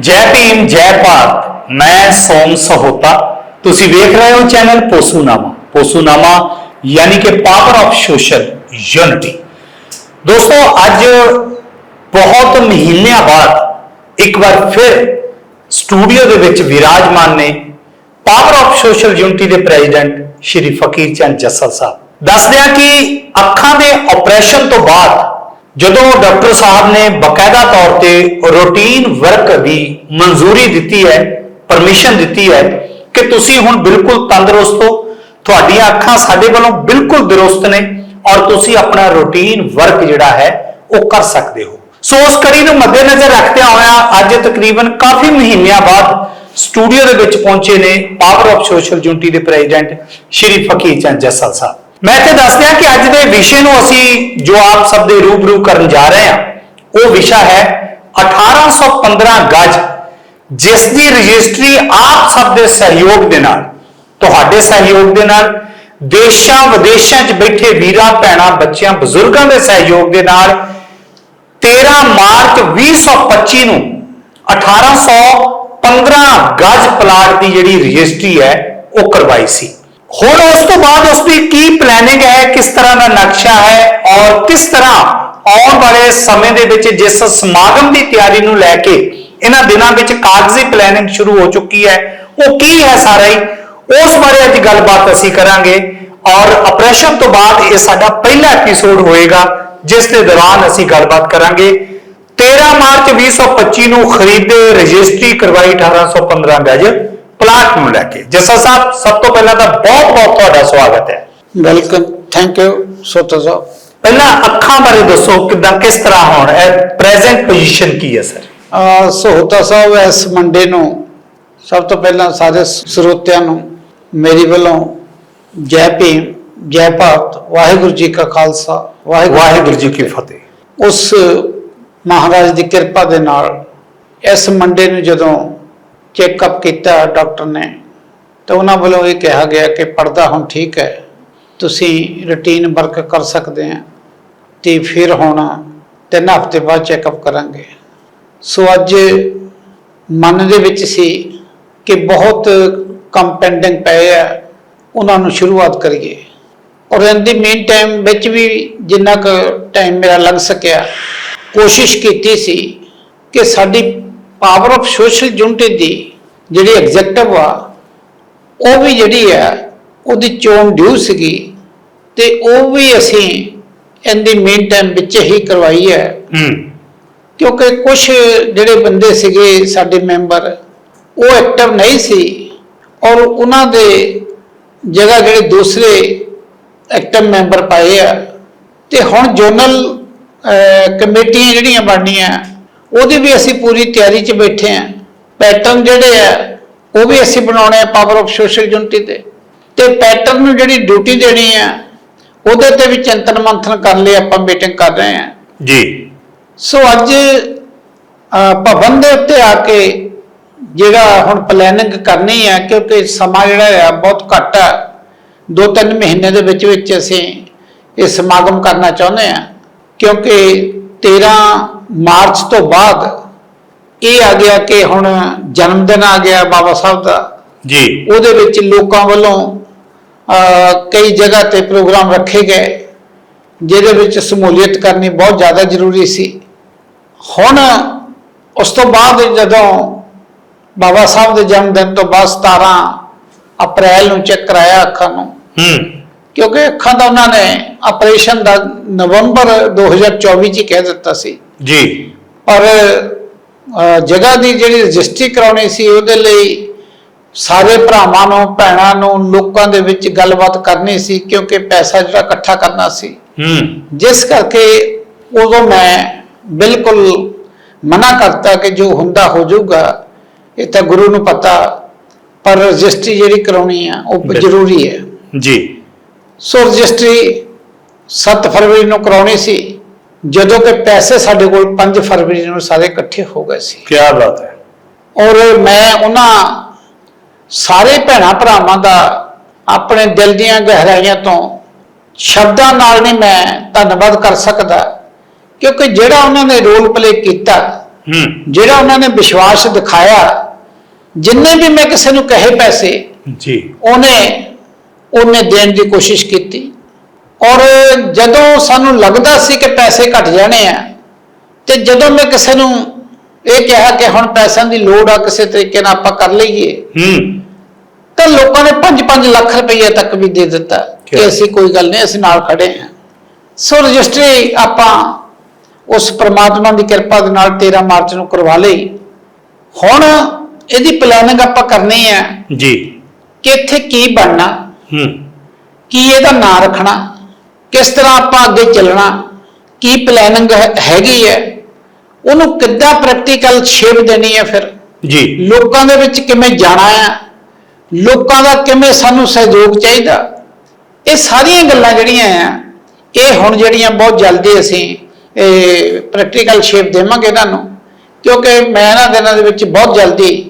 ਜੈ ਭੀਮ ਜੈ ਭਾਰਤ ਮੈਂ ਸੋਮ ਸਹੋਤਾ ਤੁਸੀਂ ਵੇਖ ਰਹੇ ਹੋ ਚੈਨਲ ਪੋਸੂਨਾਮਾ ਪੋਸੂਨਾਮਾ ਯਾਨੀ ਕਿ ਪਾਵਰ ਆਫ ਸੋਸ਼ਲ ਯੂਨਿਟੀ ਦੋਸਤੋ ਅੱਜ ਬਹੁਤ ਮਹੀਨਿਆਂ ਬਾਅਦ ਇੱਕ ਵਾਰ ਫਿਰ ਸਟੂਡੀਓ ਦੇ ਵਿੱਚ ਵਿਰਾਜਮਾਨ ਨੇ ਪਾਵਰ ਆਫ ਸੋਸ਼ਲ ਯੂਨਿਟੀ ਦੇ ਪ੍ਰੈਜ਼ੀਡੈਂਟ ਸ਼੍ਰੀ ਫਕੀਰ ਚੰਦ ਜੱਸਲ ਸਾਹਿਬ ਦੱਸਦੇ ਆ ਕਿ ਅੱਖਾਂ ਦੇ ਆਪਰੇਸ਼ਨ ਤੋਂ ਬਾਅਦ ਜਦੋਂ ਡਾਕਟਰ ਸਾਹਿਬ ਨੇ ਬਕਾਇਦਾ ਤੌਰ ਤੇ ਰੂਟੀਨ ਵਰਕ ਦੀ ਮਨਜ਼ੂਰੀ ਦਿੱਤੀ ਹੈ, ਪਰਮਿਸ਼ਨ ਦਿੱਤੀ ਹੈ ਕਿ ਤੁਸੀਂ ਹੁਣ ਬਿਲਕੁਲ ਤੰਦਰੁਸਤ ਹੋ, ਤੁਹਾਡੀਆਂ ਅੱਖਾਂ ਸਾਡੇ ਵੱਲੋਂ ਬਿਲਕੁਲ ਦਰੁਸਤ ਨੇ ਔਰ ਤੁਸੀਂ ਆਪਣਾ ਰੂਟੀਨ ਵਰਕ ਜਿਹੜਾ ਹੈ, ਉਹ ਕਰ ਸਕਦੇ ਹੋ। ਸੋ ਉਸ ਕੜੀ ਨੂੰ ਮੱਦੇਨਜ਼ਰ ਰੱਖਦਿਆਂ ਹੋਇਆ ਅੱਜ ਤਕਰੀਬਨ ਕਾਫੀ ਮਹੀਨਿਆਂ ਬਾਅਦ ਸਟੂਡੀਓ ਦੇ ਵਿੱਚ ਪਹੁੰਚੇ ਨੇ ਪਾਵਰ ਆਫ ਸੋਸ਼ਲ ਯੂਨਿਟੀ ਦੇ ਪ੍ਰੈਜ਼ੀਡੈਂਟ ਸ਼੍ਰੀ ਫਕੀਰ ਚੰਦ ਜੱਸਲ ਸਾਹਿਬ। ਮੈਂ ਇੱਥੇ ਦੱਸ ਦਿਆਂ ਕਿ ਅੱਜ ਦੇ ਵਿਸ਼ੇ ਨੂੰ ਅਸੀਂ ਜੋ ਆਪ ਸਭ ਦੇ ਰੂਬਰੂ ਕਰਨ ਜਾ ਰਹੇ ਹਾਂ, ਉਹ ਵਿਸ਼ਾ ਹੈ 1815 ਗਜ, ਜਿਸ ਦੀ ਰਜਿਸਟਰੀ ਆਪ ਸਭ ਦੇ ਸਹਿਯੋਗ ਦੇ ਨਾਲ, ਤੁਹਾਡੇ ਸਹਿਯੋਗ ਦੇ ਨਾਲ, ਦੇਸ਼ਾਂ ਵਿਦੇਸ਼ਾਂ 'ਚ ਬੈਠੇ ਵੀਰਾਂ, ਭੈਣਾਂ, ਬੱਚਿਆਂ, ਬਜ਼ੁਰਗਾਂ ਦੇ ਸਹਿਯੋਗ ਦੇ ਨਾਲ 13 ਮਾਰਚ 2025 ਨੂੰ 1815 ਗਜ ਪਲਾਟ ਦੀ ਜਿਹੜੀ ਰਜਿਸਟਰੀ ਹੈ, ਉਹ ਕਰਵਾਈ ਸੀ। ਹੁਣ ਉਸ ਤੋਂ ਬਾਅਦ ਉਸ ਦੀ ਕੀ ਪਲੈਨਿੰਗ ਹੈ, ਕਿਸ ਤਰ੍ਹਾਂ ਦਾ ਨਕਸ਼ਾ ਹੈ ਔਰ ਕਿਸ ਤਰ੍ਹਾਂ ਆਉਣ ਵਾਲੇ ਸਮੇਂ ਦੇ ਵਿੱਚ ਜਿਸ ਸਮਾਗਮ ਦੀ ਤਿਆਰੀ ਨੂੰ ਲੈ ਕੇ ਇਹਨਾਂ ਦਿਨਾਂ ਵਿੱਚ ਕਾਗਜ਼ੀ ਪਲੈਨਿੰਗ ਸ਼ੁਰੂ ਹੋ ਚੁੱਕੀ ਹੈ, ਉਹ ਕੀ ਹੈ ਸਾਰਾ ਹੀ, ਉਸ ਬਾਰੇ ਅੱਜ ਗੱਲਬਾਤ ਅਸੀਂ ਕਰਾਂਗੇ ਔਰ ਆਪਰੇਸ਼ਨ ਤੋਂ ਬਾਅਦ ਇਹ ਸਾਡਾ ਪਹਿਲਾ ਐਪੀਸੋਡ ਹੋਏਗਾ, ਜਿਸ ਦੇ ਦੌਰਾਨ ਅਸੀਂ ਗੱਲਬਾਤ ਕਰਾਂਗੇ। 13 ਮਾਰਚ 2025 ਨੂੰ ਖਰੀਦੇ ਰਜਿਸਟਰੀ ਕਰਵਾਈ 1815 ਗਜ। ਪਲਾਟ ਨੂੰ ਲੈ ਕੇ। ਜੱਸਾ ਸਾਹਿਬ ਸਭ ਤੋਂ ਪਹਿਲਾਂ ਤਾਂ ਬਹੁਤ ਬਹੁਤ ਤੁਹਾਡਾ ਸਵਾਗਤ ਹੈ। ਵੈਲਕਮ ਥੈਂਕ ਯੂ ਸੋਤਾ ਸਾਹਿਬ ਪਹਿਲਾਂ ਅੱਖਾਂ ਬਾਰੇ ਦੱਸੋ ਕਿਦਾਂ ਕਿਸ ਤਰ੍ਹਾਂ ਹੋਣ ਇਹ ਪ੍ਰੈਜ਼ੈਂਟ ਪੋਜੀਸ਼ਨ ਕੀ ਹੈ ਸਰ ਅਹ ਸਹੋਤਾ ਸਾਹਿਬ ਇਸ ਮੰਡੇ ਨੂੰ ਸਭ ਤੋਂ ਪਹਿਲਾਂ ਸਾਰੇ ਸਰੋਤਿਆਂ ਨੂੰ ਮੇਰੀ ਵੱਲੋਂ ਜੈ ਭੀਮ ਜੈ ਭਾਰਤ ਵਾਹਿਗੁਰੂ ਜੀ ਕਾ ਖਾਲਸਾ ਵਾਹਿਗੁਰੂ ਜੀ ਕੀ ਫਤਿਹ। ਉਸ ਮਹਾਰਾਜ ਦੀ ਕਿਰਪਾ ਦੇ ਨਾਲ ਇਸ ਮੰਡੇ ਨੂੰ ਜਦੋਂ ਚੈੱਕਅਪ ਕੀਤਾ ਡਾਕਟਰ ਨੇ, ਤਾਂ ਉਹਨਾਂ ਵੱਲੋਂ ਇਹ ਕਿਹਾ ਗਿਆ ਕਿ ਪਰਦਾ ਹੁਣ ਠੀਕ ਹੈ, ਤੁਸੀਂ ਰੁਟੀਨ ਵਰਕ ਕਰ ਸਕਦੇ ਆ, ਤੇ ਫਿਰ ਹੁਣ ਤਿੰਨ ਹਫ਼ਤੇ ਬਾਅਦ ਚੈੱਕਅਪ ਕਰਾਂਗੇ। ਸੋ ਅੱਜ ਮਨ ਦੇ ਵਿੱਚ ਸੀ ਕਿ ਬਹੁਤ ਕੰਮ ਪੈਂਡਿੰਗ ਪਏ ਆ, ਉਹਨਾਂ ਨੂੰ ਸ਼ੁਰੂਆਤ ਕਰੀਏ। ਔਰ ਇਨ ਦੀ ਮੇਨ ਟਾਈਮ ਵਿੱਚ ਵੀ ਜਿੰਨਾ ਕੁ ਟਾਈਮ ਮੇਰਾ ਲੱਗ ਸਕਿਆ, ਕੋਸ਼ਿਸ਼ ਕੀਤੀ ਸੀ ਕਿ ਸਾਡੀ ਪਾਵਰ ਆਫ ਸੋਸ਼ਲ ਯੂਨਿਟੀ ਦੀ ਜਿਹੜੀ ਐਗਜ਼ੈਕਟਿਵ ਆ ਉਹ ਵੀ ਜਿਹੜੀ ਆ ਉਹਦੀ ਚੋਣ ਡਿਊ ਸੀਗੀ ਤੇ ਉਹ ਵੀ ਅਸੀਂ ਇਨ ਦੀ ਮੇਨ ਟਾਈਮ ਵਿੱਚ ਹੀ ਕਰਵਾਈ ਹੈ। ਹੂੰ। ਕਿਉਂਕਿ ਕੁਝ ਜਿਹੜੇ ਬੰਦੇ ਸੀਗੇ ਸਾਡੇ ਮੈਂਬਰ ਉਹ ਐਕਟਿਵ ਨਹੀਂ ਸੀ ਔਰ ਉਹਨਾਂ ਦੇ ਜਗ੍ਹਾ ਜਿਹੜੇ ਦੂਸਰੇ ਐਕਟਿਵ ਮੈਂਬਰ ਪਾਏ ਆ। ਤੇ ਹੁਣ ਜੋਨਲ ਕਮੇਟੀਆਂ ਜਿਹੜੀਆਂ ਬਣਨੀਆਂ ਉਹਦੀ ਵੀ ਅਸੀਂ ਪੂਰੀ ਤਿਆਰੀ 'ਚ ਬੈਠੇ ਆ ਪੈਟਰਨ ਜਿਹੜੇ ਆ ਉਹ ਵੀ ਅਸੀਂ ਬਣਾਉਣੇ ਆ ਪਾਵਰ ਆਫ ਸੋਸ਼ਲ ਯੂਨਿਟੀ ਤੇ। ਤੇ ਪੈਟਰਨ ਨੂੰ ਜਿਹੜੀ ਡਿਊਟੀ ਦੇਣੀ ਆ ਉਹਦੇ ਤੇ ਵੀ ਚਿੰਤਨ ਮੰਥਨ ਕਰ ਲਈ ਆਪਾਂ ਮੀਟਿੰਗ ਕਰ ਰਹੇ ਆ ਜੀ। ਸੋ ਅੱਜ ਭਵਨ ਦੇ ਉੱਤੇ ਆ ਕੇ ਜਿਹੜਾ ਹੁਣ ਪਲੈਨਿੰਗ ਕਰਨੀ ਹੈ ਕਿਉਂਕਿ ਸਮਾਂ ਜਿਹੜਾ ਆ ਬਹੁਤ ਘੱਟ ਦੋ ਤਿੰਨ ਮਹੀਨੇ ਦੇ ਵਿੱਚ ਵਿੱਚ ਅਸੀਂ ਇਹ ਸਮਾਗਮ ਕਰਨਾ ਚਾਹੁੰਦੇ ਆ ਕਿਉਂਕਿ 13 ਮਾਰਚ ਤੋਂ ਬਾਅਦ ਇਹ ਆ ਗਿਆ ਕਿ ਹੁਣ ਜਨਮ ਦਿਨ ਆ ਗਿਆ ਬਾਬਾ ਸਾਹਿਬ ਦਾ। ਜੀ। ਉਹਦੇ ਵਿੱਚ ਲੋਕਾਂ ਵੱਲੋਂ ਕਈ ਜਗ੍ਹਾ ਤੇ ਪ੍ਰੋਗਰਾਮ ਰੱਖੇ ਗਏ ਜਿਹਦੇ ਵਿੱਚ ਸਮੂਲੀਅਤ ਕਰਨੀ ਬਹੁਤ ਜ਼ਿਆਦਾ ਜ਼ਰੂਰੀ ਸੀ। ਹੁਣ ਉਸ ਤੋਂ ਬਾਅਦ ਜਦੋਂ ਬਾਬਾ ਸਾਹਿਬ ਦੇ ਜਨਮ ਦਿਨ ਤੋਂ ਬਾਅਦ 17 ਅਪ੍ਰੈਲ ਨੂੰ ਚੈੱਕ ਕਰਾਇਆ ਅੱਖਾਂ ਨੂੰ ਹੂੰ। ਕਿਉਂਕਿ ਅੱਖਾਂ ਦਾ ਉਹਨਾਂ ਨੇ ਆਪਰੇਸ਼ਨ ਦਾ ਨਵੰਬਰ 2024 ਚ ਹੀ ਕਹਿ ਦਿੱਤਾ ਸੀ। ਜੀ। ਪਰ ਜਗ੍ਹਾ ਦੀ ਜਿਹੜੀ ਰਜਿਸਟਰੀ ਕਰਾਉਣੀ ਸੀ ਉਹਦੇ ਲਈ ਸਾਰੇ ਭਰਾਵਾਂ ਨੂੰ ਭੈਣਾਂ ਨੂੰ ਲੋਕਾਂ ਦੇ ਵਿੱਚ ਗੱਲਬਾਤ ਕਰਨੀ ਸੀ ਕਿਉਂਕਿ ਪੈਸਾ ਜਿਹੜਾ ਇਕੱਠਾ ਕਰਨਾ ਸੀ। ਹੂੰ। ਜਿਸ ਕਰਕੇ ਉਦੋਂ ਮੈਂ ਬਿਲਕੁਲ ਮਨਾ ਕਰਤਾ ਕਿ ਜੋ ਹੁੰਦਾ ਹੋ ਜਾਊਗਾ ਇਹ ਤਾਂ ਗੁਰੂ ਨੂੰ ਪਤਾ ਪਰ ਰਜਿਸਟਰੀ ਜਿਹੜੀ ਕਰਾਉਣੀ ਆ ਉਹ। ਜ਼ਰੂਰੀ ਹੈ। ਜੀ। ਸੋ ਰਜਿਸਟਰੀ 7 ਫਰਵਰੀ ਨੂੰ ਕਰਾਉਣੀ ਸੀ ਜਦੋਂ ਕਿ ਪੈਸੇ ਸਾਡੇ ਕੋਲ 5 ਫਰਵਰੀ ਨੂੰ ਸਾਰੇ ਇਕੱਠੇ ਹੋ ਗਏ ਸੀ। ਕੀ ਬਾਤ ਹੈ। ਔਰ ਮੈਂ ਉਹਨਾਂ ਸਾਰੇ ਭੈਣਾਂ ਭਰਾਵਾਂ ਦਾ ਆਪਣੇ ਦਿਲ ਦੀਆਂ ਗਹਿਰਾਈਆਂ ਤੋਂ ਸ਼ਬਦਾਂ ਨਾਲ ਨਹੀਂ ਮੈਂ ਧੰਨਵਾਦ ਕਰ ਸਕਦਾ ਕਿਉਂਕਿ ਜਿਹੜਾ ਉਹਨਾਂ ਨੇ ਰੋਲ ਪਲੇ ਕੀਤਾ ਹੂੰ। ਜਿਹੜਾ ਉਹਨਾਂ ਨੇ ਵਿਸ਼ਵਾਸ ਦਿਖਾਇਆ ਜਿੰਨੇ ਵੀ ਮੈਂ ਕਿਸੇ ਨੂੰ ਕਹੇ ਪੈਸੇ ਜੀ। ਉਹਨੇ ਉਹਨੇ ਦੇਣ ਦੀ ਕੋਸ਼ਿਸ਼ ਕੀਤੀ। ਔਰ ਜਦੋਂ ਸਾਨੂੰ ਲੱਗਦਾ ਸੀ ਕਿ ਪੈਸੇ ਘਟ ਜਾਣੇ ਆ ਤੇ ਜਦੋਂ ਮੈਂ ਕਿਸੇ ਨੂੰ ਇਹ ਕਿਹਾ ਕਿ ਹੁਣ ਪੈਸਿਆਂ ਦੀ ਲੋੜ ਆ ਕਿਸੇ ਤਰੀਕੇ ਨਾਲ ਆਪਾਂ ਕਰ ਲਈਏ ਹੂੰ। ਤਾਂ ਲੋਕਾਂ ਨੇ 5-5 ਲੱਖ ਰੁਪਏ ਤੱਕ ਵੀ ਦੇ ਦਿੱਤਾ ਕਿ? ਅਸੀਂ ਕੋਈ ਗੱਲ ਨਹੀਂ ਅਸੀਂ ਨਾਲ ਖੜੇ ਹਾਂ। ਸੋ ਰਜਿਸਟਰੀ ਆਪਾਂ ਉਸ ਪ੍ਰਮਾਤਮਾ ਦੀ ਕਿਰਪਾ ਦੇ ਨਾਲ 13 ਮਾਰਚ ਨੂੰ ਕਰਵਾ ਲਈ। ਹੁਣ ਇਹਦੀ ਪਲੈਨਿੰਗ ਆਪਾਂ ਕਰਨੀ ਹੈ ਜੀ। ਕਿ ਇੱਥੇ ਕੀ ਬਣਨਾ। ਹੂੰ। ਕੀ ਇਹਦਾ ਨਾਂ ਰੱਖਣਾ? ਕਿਸ ਤਰ੍ਹਾਂ ਆਪਾਂ ਅੱਗੇ ਚੱਲਣਾ? ਕੀ ਪਲੈਨਿੰਗ ਹੈਗੀ ਹੈ? ਉਹਨੂੰ ਕਿੱਦਾਂ ਪ੍ਰੈਕਟੀਕਲ ਸ਼ੇਪ ਦੇਣੀ ਹੈ ਫਿਰ? ਜੀ। ਲੋਕਾਂ ਦੇ ਵਿੱਚ ਕਿਵੇਂ ਜਾਣਾ ਹੈ? ਲੋਕਾਂ ਦਾ ਕਿਵੇਂ ਸਾਨੂੰ ਸਹਿਯੋਗ ਚਾਹੀਦਾ? ਇਹ ਸਾਰੀਆਂ ਗੱਲਾਂ ਜਿਹੜੀਆਂ ਆ ਇਹ ਹੁਣ ਜਿਹੜੀਆਂ ਬਹੁਤ ਜਲਦੀ ਅਸੀਂ ਇਹ ਪ੍ਰੈਕਟੀਕਲ ਸ਼ੇਪ ਦੇਵਾਂਗੇ ਇਹਨਾਂ ਨੂੰ। ਕਿਉਂਕਿ ਮੈਂ ਇਹਨਾਂ ਦਿਨਾਂ ਦੇ ਵਿੱਚ ਬਹੁਤ ਜਲਦੀ